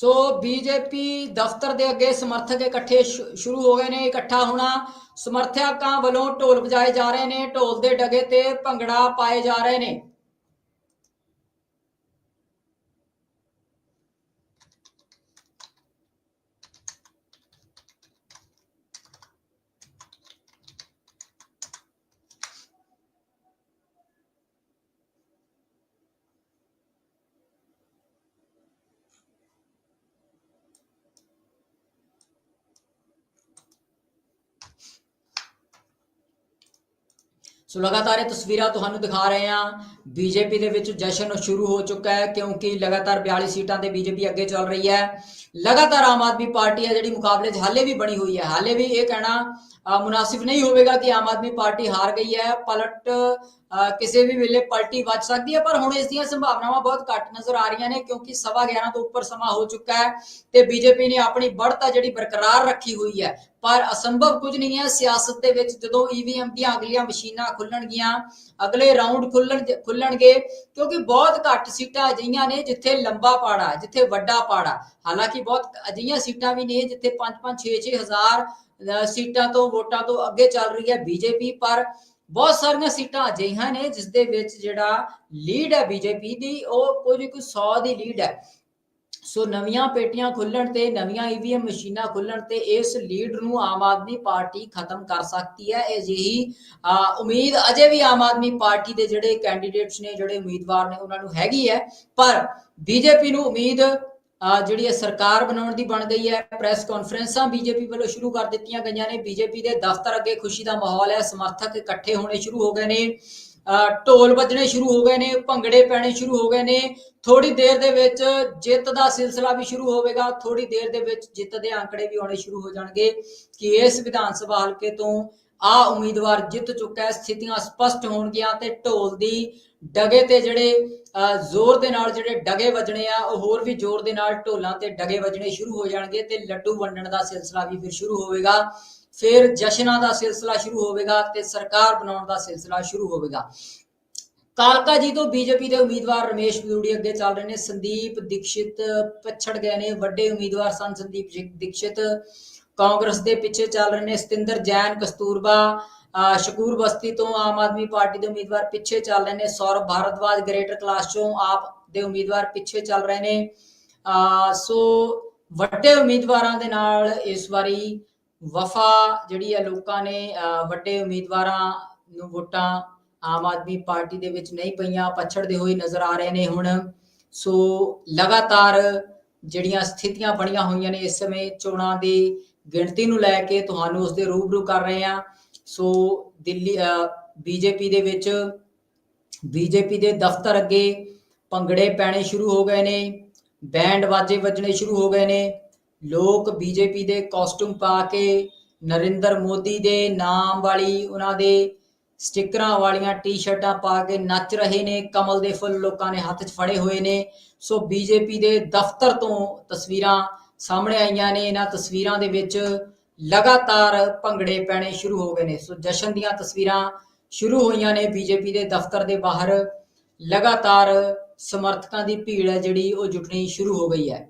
Speaker 1: ਸੋ ਬੀਜੇਪੀ ਦਫ਼ਤਰ ਦੇ ਅੱਗੇ ਸਮਰਥਕ ਇਕੱਠੇ ਸ਼ੁ- ਸ਼ੁਰੂ ਹੋ ਗਏ ਨੇ, ਇਕੱਠਾ ਹੋਣਾ। ਸਮਰਥਕਾਂ ਵੱਲੋਂ ਢੋਲ ਵਜਾਏ ਜਾ ਰਹੇ ਨੇ, ਢੋਲ ਦੇ ਡਗੇ ਤੇ ਭੰਗੜਾ ਪਾਏ ਜਾ ਰਹੇ ਨੇ। ਸੋ ਲਗਾਤਾਰ ਇਹ ਤਸਵੀਰਾਂ ਤੁਹਾਨੂੰ ਦਿਖਾ ਰਹੇ ਹਾਂ। ਬੀਜੇਪੀ ਦੇ ਵਿੱਚ ਜਸ਼ਨ ਸ਼ੁਰੂ ਹੋ ਚੁੱਕਾ ਹੈ ਕਿਉਂਕਿ ਲਗਾਤਾਰ 42 ਸੀਟਾਂ ਤੇ ਬੀਜੇਪੀ ਅੱਗੇ ਚੱਲ ਰਹੀ ਹੈ। ਲਗਾਤਾਰ ਆਮ ਆਦਮੀ ਪਾਰਟੀ ਹੈ ਜਿਹੜੀ ਮੁਕਾਬਲੇ 'ਚ ਹਾਲੇ ਵੀ ਬਣੀ ਹੋਈ ਹੈ। ਹਾਲੇ ਵੀ ਇਹ ਕਹਿਣਾ ਮੁਨਾਸਿਬ ਨਹੀਂ ਹੋਵੇਗਾ ਕਿ ਆਮ ਆਦਮੀ ਪਾਰਟੀ ਹਾਰ ਗਈ ਹੈ, ਪਲਟ ਕਿਸੇ ਵੀ ਵੇਲੇ ਪਲਟੀ ਵੱਜ ਸਕਦੀ ਹੈ, ਪਰ ਹੁਣ ਇਸ ਦੀਆਂ ਸੰਭਾਵਨਾਵਾਂ ਬਹੁਤ ਘੱਟ ਨਜ਼ਰ ਆ ਰਹੀਆਂ ਨੇ ਕਿਉਂਕਿ ਸਵਾ 11 ਤੋਂ ਉੱਪਰ ਸਮਾਂ ਹੋ ਚੁੱਕਾ ਹੈ ਤੇ ਬੀਜੇਪੀ ਨੇ ਆਪਣੀ ਬੜਤਾ ਜਿਹੜੀ ਬਰਕਰਾਰ ਰੱਖੀ ਹੋਈ ਹੈ। ਪਰ ਅਸੰਭਵ ਕੁਝ ਨਹੀਂ ਹੈ, ਸਿਆਸਤ ਦੇ ਵਿੱਚ ਜਦੋਂ ਈਵੀਐਮ ਦੀਆਂ ਅਗਲੀਆਂ ਮਸ਼ੀਨਾਂ ਖੁੱਲਣਗੀਆਂ, ਅਗਲੇ ਰਾਊਂਡ ਖੁੱਲਣ, ਖੁੱਲਣਗੇ, ਕਿਉਂਕਿ ਬਹੁਤ ਘੱਟ ਸੀਟਾਂ ਅਜਈਆਂ ਨੇ ਜਿੱਥੇ ਲੰਬਾ ਪਾੜਾ, ਜਿੱਥੇ ਵੱਡਾ ਪਾੜਾ। ਹਾਲਾਂਕਿ ਬਹੁਤ ਅਜਈਆਂ ਸੀਟਾਂ ਵੀ ਨੇ ਜਿੱਥੇ 5-5 6-6 ਹਜ਼ਾਰ ਸੀਟਾਂ ਤੋਂ ਵੋਟਾਂ ਤੋਂ ਅੱਗੇ ਚੱਲ ਰਹੀ ਹੈ ਬੀਜੇਪੀ, ਪਰ ਬਹੁਤ ਸਾਰੀਆਂ ਸੀਟਾਂ ਅਜਿਹੀਆਂ ਨੇ ਜਿਸ ਦੇ ਵਿੱਚ ਜਿਹੜਾ ਲੀਡ ਹੈ ਬੀਜੇਪੀ ਦੀ, ਉਹ ਕੁਝ ਕੁ 100 ਦੀ ਲੀਡ ਹੈ। ਸੋ ਨਵੀਆਂ ਪੇਟੀਆਂ ਖੁੱਲਣ ਤੇ, ਨਵੀਆਂ ਈਵੀਐਮ ਮਸ਼ੀਨਾਂ ਖੁੱਲਣ ਤੇ ਇਸ ਲੀਡ ਨੂੰ ਆਮ ਆਦਮੀ ਪਾਰਟੀ ਖਤਮ ਕਰ ਸਕਦੀ ਹੈ। ਇਹ ਜਿਹੀ ਉਮੀਦ ਅਜੇ ਵੀ ਆਮ ਆਦਮੀ ਪਾਰਟੀ ਦੇ ਜਿਹੜੇ ਕੈਂਡੀਡੇਟਸ ਨੇ, ਜਿਹੜੇ ਉਮੀਦਵਾਰ ਨੇ, ਉਹਨਾਂ ਨੂੰ ਹੈਗੀ ਹੈ। ਪਰ ਬੀਜੇਪੀ ਨੂੰ ਉਮੀਦ ਜਿਹੜੀ ਹੈ ਸਰਕਾਰ ਬਣਾਉਣ ਦੀ ਬਣ ਗਈ ਹੈ ਪ੍ਰੈਸ ਕਾਨਫਰੰਸਾਂ ਬੀਜੇਪੀ ਵੱਲੋਂ ਸ਼ੁਰੂ ਕਰ ਦਿੱਤੀਆਂ ਗਈਆਂ ਨੇ। ਬੀਜੇਪੀ ਦੇ ਦਫ਼ਤਰ ਅੱਗੇ ਖੁਸ਼ੀ ਦਾ ਮਾਹੌਲ ਹੈ ਸਮਰਥਕ ਇਕੱਠੇ ਹੋਣੇ ਸ਼ੁਰੂ ਹੋ ਗਏ ਨੇ। ਅ, ਢੋਲ ਵੱਜਣੇ ਸ਼ੁਰੂ ਹੋ ਗਏ ਨੇ ਭੰਗੜੇ ਪੈਣੇ ਸ਼ੁਰੂ ਹੋ ਗਏ ਨੇ। ਥੋੜੀ ਦੇਰ ਦੇ ਵਿੱਚ ਜਿੱਤ ਦਾ ਸਿਲਸਿਲਾ ਵੀ ਸ਼ੁਰੂ ਹੋਵੇਗਾ। ਥੋੜੀ ਦੇਰ ਦੇ ਵਿੱਚ ਜਿੱਤ ਦੇ ਅੰਕੜੇ ਵੀ ਆਉਣੇ ਸ਼ੁਰੂ ਹੋ ਜਾਣਗੇ ਕਿ ਇਸ ਵਿਧਾਨ ਸਭਾ ਹਲਕੇ ਤੋਂ ਆ ਉਮੀਦਵਾਰ ਜਿੱਤ ਚੁੱਕਾ ਹੈ, ਸਥਿਤੀਆਂ ਸਪਸ਼ਟ ਹੋਣਗੀਆਂ ਤੇ ਢੋਲ ਦੀ ਡਗੇ ਤੇ ਜਿਹੜੇ ਜ਼ੋਰ ਦੇ ਨਾਲ ਜਿਹੜੇ ਡਗੇ ਵੱਜਣੇ ਆ, ਉਹ ਹੋਰ ਵੀ ਜ਼ੋਰ ਦੇ ਨਾਲ ਢੋਲਾਂ ਤੇ ਡਗੇ ਵੱਜਣੇ ਸ਼ੁਰੂ ਹੋ ਜਾਣਗੇ ਤੇ ਲੱਡੂ ਵੰਡਣ ਦਾ ਸਿਲਸਿਲਾ ਵੀ ਫਿਰ ਸ਼ੁਰੂ ਹੋਵੇਗਾ। ਫਿਰ ਜਸ਼ਨਾਂ ਦਾ ਸਿਲਸਿਲਾ ਸ਼ੁਰੂ ਹੋਵੇਗਾ ਤੇ ਸਰਕਾਰ ਬਣਾਉਣ ਦਾ ਸਿਲਸਿਲਾ ਸ਼ੁਰੂ ਹੋਵੇਗਾ। ਕਾਲਕਾ ਜੀ ਤੋਂ ਬੀਜੇਪੀ ਦੇ ਉਮੀਦਵਾਰ ਰਮੇਸ਼ ਬਿਦੂੜੀ ਅੱਗੇ ਚੱਲ ਰਹੇ ਨੇ। ਸੰਦੀਪ, ਦੀਕਸ਼ਿਤ, ਪਛੜ ਗਏ ਨੇ। ਵੱਡੇ ਉਮੀਦਵਾਰ ਸਨ ਸੰਦੀਪ ਦੀਕਸ਼ਿਤ। ਕਾਂਗਰਸ ਦੇ ਪਿੱਛੇ ਚੱਲ ਰਹੇ ਨੇ ਸਤਿੰਦਰ ਜੈਨ, ਕਸਤੂਰਬਾ ਅਹ ਸ਼ਕੂਰ ਬਸਤੀ ਤੋਂ ਆਮ ਆਦਮੀ ਪਾਰਟੀ ਦੇ ਉਮੀਦਵਾਰ ਪਿੱਛੇ ਚੱਲ ਰਹੇ ਨੇ। ਸੌਰਵ ਭਾਰਦਵਾਜ ਗ੍ਰੇਟਰ ਕਲਾਸ ਚੋਂ ਆਪ ਦੇ ਉਮੀਦਵਾਰ ਪਿੱਛੇ ਚੱਲ ਰਹੇ ਨੇ। ਸੋ ਵੱਡੇ ਉਮੀਦਵਾਰਾਂ ਦੇ ਨਾਲ ਇਸ ਵਾਰੀ ਵਫਾ ਜਿਹੜੀ ਹੈ ਲੋਕਾਂ ਨੇ ਅਹ ਵੱਡੇ ਉਮੀਦਵਾਰਾਂ ਨੂੰ ਵੋਟਾਂ ਆਮ ਆਦਮੀ ਪਾਰਟੀ ਦੇ ਵਿੱਚ ਨਹੀਂ ਪਈਆਂ ਪਛੜਦੇ ਹੋਏ ਨਜ਼ਰ ਆ ਰਹੇ ਨੇ ਹੁਣ। ਸੋ ਲਗਾਤਾਰ ਜਿਹੜੀਆਂ ਸਥਿਤੀਆਂ ਬਣੀਆਂ ਹੋਈਆਂ ਨੇ ਇਸ ਸਮੇਂ ਚੋਣਾਂ ਦੇ ਗਿਣਤੀ ਨੂੰ ਲੈ ਕੇ ਤੁਹਾਨੂੰ ਉਸ ਦੇ ਰੂਬਰੂ ਕਰ ਰਹੇ ਹਾਂ। ਸੋ ਦਿੱਲੀ ਬੀਜੇਪੀ ਦੇ ਵਿੱਚ, ਬੀਜੇਪੀ ਦੇ ਦਫ਼ਤਰ ਅੱਗੇ ਭੰਗੜੇ ਪੈਣੇ ਸ਼ੁਰੂ ਹੋ ਗਏ ਨੇ, ਬੈਂਡ ਵਾਜੇ ਵੱਜਣੇ ਸ਼ੁਰੂ ਹੋ ਗਏ ਨੇ। ਲੋਕ ਬੀਜੇਪੀ ਦੇ ਕਾਸਟਿਊਮ ਪਾ ਕੇ ਨਰਿੰਦਰ ਮੋਦੀ ਦੇ ਨਾਮ ਵਾਲੀ ਉਹਨਾਂ ਦੇ ਸਟਿੱਕਰਾਂ ਵਾਲੀਆਂ ਟੀ-ਸ਼ਰਟਾਂ ਪਾ ਕੇ ਨੱਚ ਰਹੇ ਨੇ। ਕਮਲ ਦੇ ਫੁੱਲ ਲੋਕਾਂ ਨੇ ਹੱਥ 'ਚ ਫੜੇ ਹੋਏ ਨੇ। ਸੋ ਬੀਜੇਪੀ ਦੇ ਦਫ਼ਤਰ ਤੋਂ ਤਸਵੀਰਾਂ ਸਾਹਮਣੇ ਆਈਆਂ ਨੇ ਇਹਨਾਂ ਤਸਵੀਰਾਂ ਦੇ ਵਿੱਚ ਲਗਾਤਾਰ ਭੰਗੜੇ ਪੈਣੇ ਸ਼ੁਰੂ ਹੋ ਗਏ ਨੇ। ਸੋ ਜਸ਼ਨ ਦੀਆਂ ਤਸਵੀਰਾਂ ਸ਼ੁਰੂ ਹੋਈਆਂ ਨੇ। ਬੀਜੇਪੀ ਦੇ ਦਫ਼ਤਰ ਦੇ ਬਾਹਰ ਲਗਾਤਾਰ ਸਮਰਥਕਾਂ ਦੀ ਭੀੜ ਹੈ ਜਿਹੜੀ ਉਹ ਜੁਟਣੀ ਸ਼ੁਰੂ ਹੋ ਗਈ ਹੈ।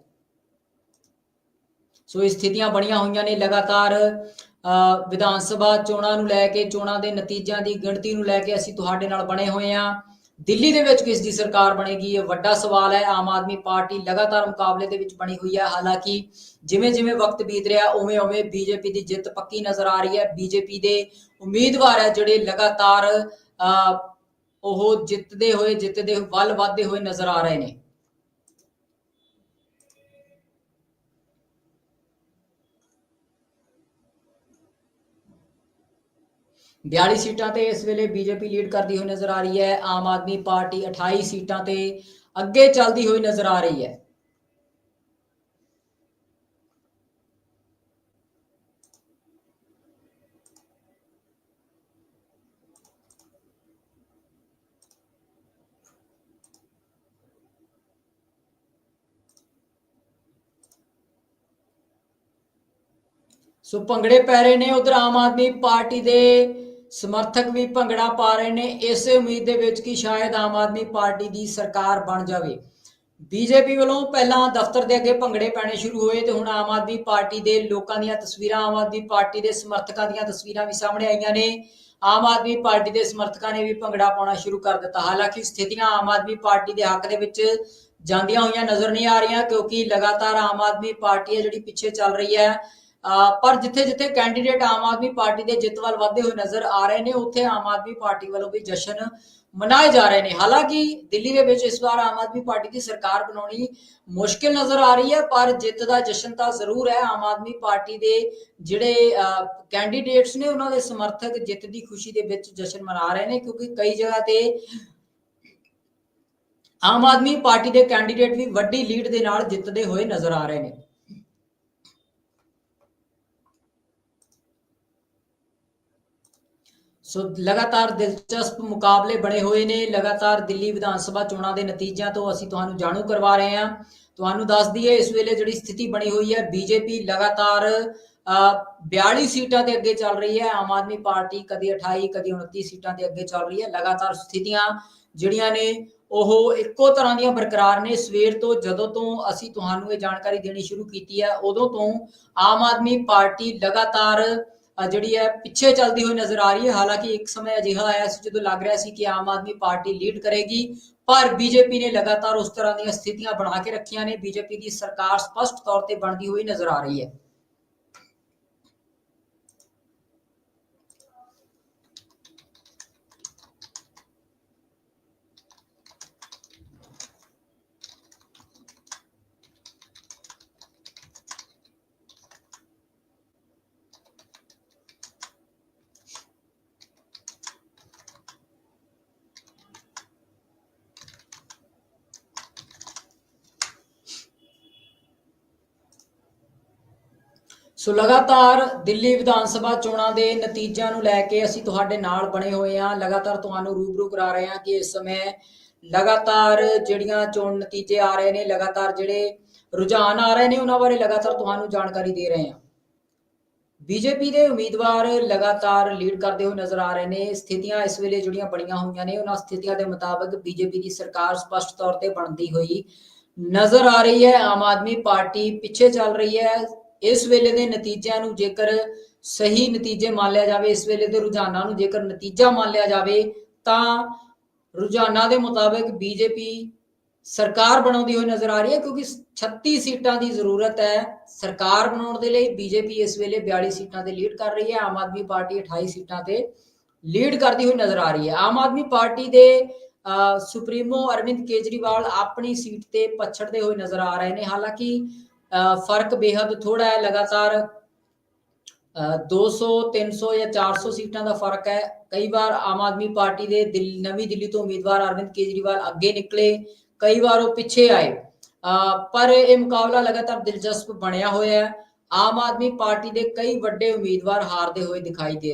Speaker 1: ਸੋ ਇਹ ਸਥਿਤੀਆਂ ਬਣੀਆਂ ਹੋਈਆਂ ਨੇ। ਲਗਾਤਾਰ ਅ, ਵਿਧਾਨ ਸਭਾ ਚੋਣਾਂ ਨੂੰ ਲੈ ਕੇ ਚੋਣਾਂ ਦੇ ਨਤੀਜਿਆਂ ਦੀ ਗਿਣਤੀ ਨੂੰ ਲੈ ਕੇ ਅਸੀਂ ਤੁਹਾਡੇ ਨਾਲ ਬਣੇ ਹੋਏ ਹਾਂ। ਦਿੱਲੀ ਦੇ ਵਿੱਚ ਕਿਸ ਦੀ ਸਰਕਾਰ ਬਣੇਗੀ। ਇਹ ਵੱਡਾ ਸਵਾਲ ਹੈ। ਆਮ ਆਦਮੀ ਪਾਰਟੀ ਲਗਾਤਾਰ ਮੁਕਾਬਲੇ ਦੇ ਵਿੱਚ ਬਣੀ ਹੋਈ ਹੈ। ਹਾਲਾਂਕਿ ਜਿਵੇਂ ਜਿਵੇਂ ਵਕਤ ਬੀਤ ਰਿਹਾ ਉਵੇਂ ਉਵੇਂ ਬੀਜੇਪੀ ਦੀ ਜਿੱਤ ਪੱਕੀ ਨਜ਼ਰ ਆ ਰਹੀ ਹੈ। ਬੀਜੇਪੀ ਦੇ ਉਮੀਦਵਾਰ ਹੈ ਜਿਹੜੇ ਲਗਾਤਾਰ ਅ, ਉਹ ਜਿੱਤਦੇ ਹੋਏ ਜਿੱਤਦੇ ਵੱਲ ਵਧਦੇ ਹੋਏ ਨਜ਼ਰ ਆ ਰਹੇ ਨੇ। ਬਿਆਲੀ ਸੀਟਾਂ ਤੇ ਇਸ ਵੇਲੇ ਬੀਜੇਪੀ ਲੀਡ ਕਰਦੀ ਹੋਈ ਨਜ਼ਰ ਆ ਰਹੀ ਹੈ। ਆਮ ਆਦਮੀ ਪਾਰਟੀ 28 ਸੀਟਾਂ ਤੇ ਅੱਗੇ ਚੱਲਦੀ ਹੋਈ ਨਜ਼ਰ ਆ ਰਹੀ ਹੈ। ਸੋ ਭੰਗੜੇ ਪੈ ਰਹੇ ਨੇ ਉਧਰ ਆਮ ਆਦਮੀ ਪਾਰਟੀ ਦੇ ਸਮਰਥਕ ਵੀ ਭੰਗੜਾ ਪਾ ਰਹੇ ਨੇ। ਇਸੇ ਉਮੀਦ ਦੇ ਵਿੱਚ ਕਿ ਸ਼ਾਇਦ ਆਮ ਆਦਮੀ ਪਾਰਟੀ ਦੀ ਸਰਕਾਰ ਬਣ ਜਾਵੇ। ਬੀਜੇਪੀ ਵੱਲੋਂ ਪਹਿਲਾਂ ਦਫ਼ਤਰ ਦੇ ਅੱਗੇ ਭੰਗੜੇ ਪੈਣੇ ਸ਼ੁਰੂ ਹੋਏ ਤੇ ਹੁਣ ਆਮ ਆਦਮੀ ਪਾਰਟੀ ਦੇ ਲੋਕਾਂ ਦੀਆਂ ਤਸਵੀਰਾਂ, ਆਮ ਆਦਮੀ ਪਾਰਟੀ ਦੇ ਸਮਰਥਕਾਂ ਦੀਆਂ ਤਸਵੀਰਾਂ ਵੀ ਸਾਹਮਣੇ ਆਈਆਂ ਨੇ। ਆਮ ਆਦਮੀ ਪਾਰਟੀ ਦੇ ਸਮਰਥਕਾਂ ਨੇ ਵੀ ਭੰਗੜਾ ਪਾਉਣਾ ਸ਼ੁਰੂ ਕਰ ਦਿੱਤਾ। ਹਾਲਾਂਕਿ ਸਥਿਤੀਆਂ ਆਮ ਆਦਮੀ ਪਾਰਟੀ ਦੇ ਹੱਕ ਦੇ ਵਿੱਚ ਜਾਂਦੀਆਂ ਹੋਈਆਂ ਨਜ਼ਰ ਨਹੀਂ ਆ ਰਹੀਆਂ ਕਿਉਂਕਿ ਲਗਾਤਾਰ ਆਮ ਆਦਮੀ ਪਾਰਟੀ ਹੈ ਜਿਹੜੀ ਪਿੱਛੇ ਚੱਲ ਰਹੀ ਹੈ। ਪਰ ਜਿੱਥੇ ਜਿੱਥੇ ਕੈਂਡੀਡੇਟ ਆਮ ਆਦਮੀ ਪਾਰਟੀ ਦੇ ਜਿੱਤ ਵੱਲ ਵਧਦੇ ਹੋਏ ਨਜ਼ਰ ਆ ਰਹੇ ਨੇ, ਉੱਥੇ ਆਮ ਆਦਮੀ ਪਾਰਟੀ ਵੱਲੋਂ ਵੀ ਜਸ਼ਨ ਮਨਾਏ ਜਾ ਰਹੇ ਨੇ। ਹਾਲਾਂਕਿ ਦਿੱਲੀ ਦੇ ਵਿੱਚ ਇਸ ਵਾਰ ਆਮ ਆਦਮੀ ਪਾਰਟੀ ਦੀ ਸਰਕਾਰ ਬਣਾਉਣੀ ਮੁਸ਼ਕਿਲ ਨਜ਼ਰ ਆ ਰਹੀ ਹੈ, ਪਰ ਜਿੱਤ ਦਾ ਜਸ਼ਨ ਤਾਂ ਜ਼ਰੂਰ ਹੈ। ਆਮ ਆਦਮੀ ਪਾਰਟੀ ਦੇ ਜਿਹੜੇ ਕੈਂਡੀਡੇਟਸ ਨੇ, ਉਹਨਾਂ ਦੇ ਸਮਰਥਕ ਜਿੱਤ ਦੀ ਖੁਸ਼ੀ ਦੇ ਵਿੱਚ ਜਸ਼ਨ ਮਨਾ ਰਹੇ ਨੇ, ਕਿਉਂਕਿ ਕਈ ਜਗ੍ਹਾ ਤੇ ਆਮ ਆਦਮੀ ਪਾਰਟੀ ਦੇ ਕੈਂਡੀਡੇਟ ਵੀ ਵੱਡੀ ਲੀਡ ਦੇ ਨਾਲ ਜਿੱਤਦੇ ਹੋਏ ਨਜ਼ਰ ਆ ਰਹੇ ਨੇ। ਸੋ ਲਗਾਤਾਰ ਦਿਲਚਸਪ ਮੁਕਾਬਲੇ ਬਣੇ ਹੋਏ ਨੇ। ਲਗਾਤਾਰ ਦਿੱਲੀ ਵਿਧਾਨ ਸਭਾ ਚੋਣਾਂ ਦੇ ਨਤੀਜਿਆਂ ਤੋਂ ਅਸੀਂ ਤੁਹਾਨੂੰ ਜਾਣੂ ਕਰਵਾ ਰਹੇ ਹਾਂ। ਤੁਹਾਨੂੰ ਦੱਸ ਦਈਏ ਇਸ ਵੇਲੇ ਜਿਹੜੀ ਸਥਿਤੀ ਬਣੀ ਹੋਈ ਹੈ ਬੀਜੇਪੀ ਲਗਾਤਾਰ ਅ, 42 ਸੀਟਾਂ ਦੇ ਅੱਗੇ ਚੱਲ ਰਹੀ ਹੈ। ਆਮ ਆਦਮੀ ਪਾਰਟੀ ਕਦੀ 28 ਕਦੀ 29 ਸੀਟਾਂ ਦੇ ਅੱਗੇ ਚੱਲ ਰਹੀ ਹੈ। ਲਗਾਤਾਰ ਸਥਿਤੀਆਂ ਜਿਹੜੀਆਂ ਨੇ ਉਹ ਇੱਕੋ ਤਰ੍ਹਾਂ ਦੀਆਂ ਬਰਕਰਾਰ ਨੇ। ਸਵੇਰ ਤੋਂ ਜਦੋਂ ਤੋਂ ਅਸੀਂ ਤੁਹਾਨੂੰ ਇਹ ਜਾਣਕਾਰੀ ਦੇਣੀ ਸ਼ੁਰੂ ਕੀਤੀ ਹੈ ਉਦੋਂ ਤੋਂ ਆਮ ਆਦਮੀ ਪਾਰਟੀ ਲਗਾਤਾਰ ਜਿਹੜੀ ਹੈ ਪਿੱਛੇ ਚੱਲਦੀ ਹੋਈ ਨਜ਼ਰ ਆ ਰਹੀ ਹੈ। ਹਾਲਾਂਕਿ ਇੱਕ ਸਮੇਂ ਅਜਿਹਾ ਆਇਆ ਸੀ ਜਦੋਂ ਲੱਗ ਰਿਹਾ ਸੀ ਕਿ ਆਮ ਆਦਮੀ ਪਾਰਟੀ ਲੀਡ ਕਰੇਗੀ, ਪਰ ਬੀਜੇਪੀ ਨੇ ਲਗਾਤਾਰ ਉਸ ਤਰ੍ਹਾਂ ਦੀਆਂ ਸਥਿਤੀਆਂ ਬਣਾ ਕੇ ਰੱਖੀਆਂ ਨੇ। ਬੀਜੇਪੀ ਦੀ ਸਰਕਾਰ ਸਪਸ਼ਟ ਤੌਰ ਤੇ ਬਣਦੀ ਹੋਈ ਨਜ਼ਰ ਆ ਰਹੀ ਹੈ। ਸੋ ਲਗਾਤਾਰ ਦਿੱਲੀ ਵਿਧਾਨ ਸਭਾ ਚੋਣਾਂ ਦੇ ਨਤੀਜਿਆਂ ਨੂੰ ਲੈ ਕੇ ਅਸੀਂ ਤੁਹਾਡੇ ਨਾਲ ਬਣੇ ਹੋਏ ਹਾਂ। ਲਗਾਤਾਰ ਤੁਹਾਨੂੰ ਰੂਬਰੂ ਕਰਾ ਰਹੇ ਹਾਂ ਕਿ ਇਸ ਸਮੇਂ ਲਗਾਤਾਰ ਜਿਹੜੀਆਂ ਚੋਣ ਨਤੀਜੇ ਆ ਰਹੇ ਨੇ, ਲਗਾਤਾਰ ਜਿਹੜੇ ਰੁਝਾਨ ਆ ਰਹੇ ਨੇ, ਉਹਨਾਂ ਬਾਰੇ ਲਗਾਤਾਰ ਤੁਹਾਨੂੰ ਜਾਣਕਾਰੀ ਦੇ ਰਹੇ ਹਾਂ। ਬੀਜੇਪੀ ਦੇ ਉਮੀਦਵਾਰ ਲਗਾਤਾਰ ਲੀਡ ਕਰਦੇ ਹੋਏ ਨਜ਼ਰ ਆ ਰਹੇ ਨੇ। ਸਥਿਤੀਆਂ ਇਸ ਵੇਲੇ ਜਿਹੜੀਆਂ ਬਣੀਆਂ ਹੋਈਆਂ ਨੇ, ਉਹਨਾਂ ਸਥਿਤੀਆਂ ਦੇ ਮੁਤਾਬਕ ਬੀਜੇਪੀ ਦੀ ਸਰਕਾਰ ਸਪਸ਼ਟ ਤੌਰ ਤੇ ਬਣਦੀ ਹੋਈ ਨਜ਼ਰ ਆ ਰਹੀ ਹੈ। ਆਮ ਆਦਮੀ ਪਾਰਟੀ ਪਿੱਛੇ ਚੱਲ ਰਹੀ ਹੈ। ਇਸ ਵੇਲੇ ਦੇ ਨਤੀਜਿਆਂ ਨੂੰ ਜੇਕਰ ਸਹੀ ਨਤੀਜੇ ਮੰਨ ਲਿਆ ਜਾਵੇ ਇਸ ਵੇਲੇ ਦੇ ਰੁਝਾਨਾਂ ਨੂੰ ਜੇਕਰ ਨਤੀਜਾ ਮੰਨ ਲਿਆ ਜਾਵੇ ਤਾਂ ਰੁਝਾਨਾਂ ਦੇ ਮੁਤਾਬਕ ਬੀਜੇਪੀ ਸਰਕਾਰ ਬਣਾਉਂਦੀ ਹੋਈ ਨਜ਼ਰ ਆ ਰਹੀ ਹੈ ਕਿਉਂਕਿ 36 ਸੀਟਾਂ ਦੀ ਜ਼ਰੂਰਤ ਹੈ ਸਰਕਾਰ ਬਣਾਉਣ ਦੇ ਲਈ। ਬੀਜੇਪੀ ਇਸ ਵੇਲੇ 42 ਸੀਟਾਂ ਤੇ ਲੀਡ ਕਰ ਰਹੀ ਹੈ ਆਮ ਆਦਮੀ ਪਾਰਟੀ 28 ਸੀਟਾਂ ਤੇ ਲੀਡ ਕਰਦੀ ਹੋਈ ਨਜ਼ਰ ਆ ਰਹੀ ਹੈ। ਆਮ ਆਦਮੀ ਪਾਰਟੀ ਦੇ ਅਹ, ਸੁਪਰੀਮੋ ਅਰਵਿੰਦ ਕੇਜਰੀਵਾਲ ਆਪਣੀ ਸੀਟ ਤੇ ਪਛੜਦੇ ਹੋਏ ਨਜ਼ਰ ਆ ਰਹੇ ਨੇ। ਹਾਲਾਂਕਿ ਫ਼ਰਕ ਬੇहद ਥੋੜਾ ਹੈ, ਲਗਾਤਾਰ ਅਹ 200 300 ਜਾਂ 400 ਸੀਟਾਂ ਦਾ ਫ਼ਰਕ ਹੈ। ਕਈ ਵਾਰ ਆਮ ਆਦਮੀ ਪਾਰਟੀ ਦੇ ਨਵੀਂ ਦਿੱਲੀ ਤੋਂ ਉਮੀਦਵਾਰ ਅਰਵਿੰਦ ਕੇਜਰੀਵਾਲ ਅੱਗੇ ਨਿਕਲੇ, ਕਈ ਵਾਰ ਉਹ ਪਿੱਛੇ ਆਏ। ਅਹ ਪਰ ਇਹ ਮੁਕਾਬਲਾ ਲਗਾਤਾਰ ਦਿਲਚਸਪ ਬਣਿਆ ਹੋਇਆ ਹੈ। ਆਮ ਆਦਮੀ ਪਾਰਟੀ ਦੇ ਕਈ ਵੱਡੇ ਉਮੀਦਵਾਰ ਹਾਰਦੇ ਹੋਏ ਦਿਖਾਈ ਦੇ ਰਹੇ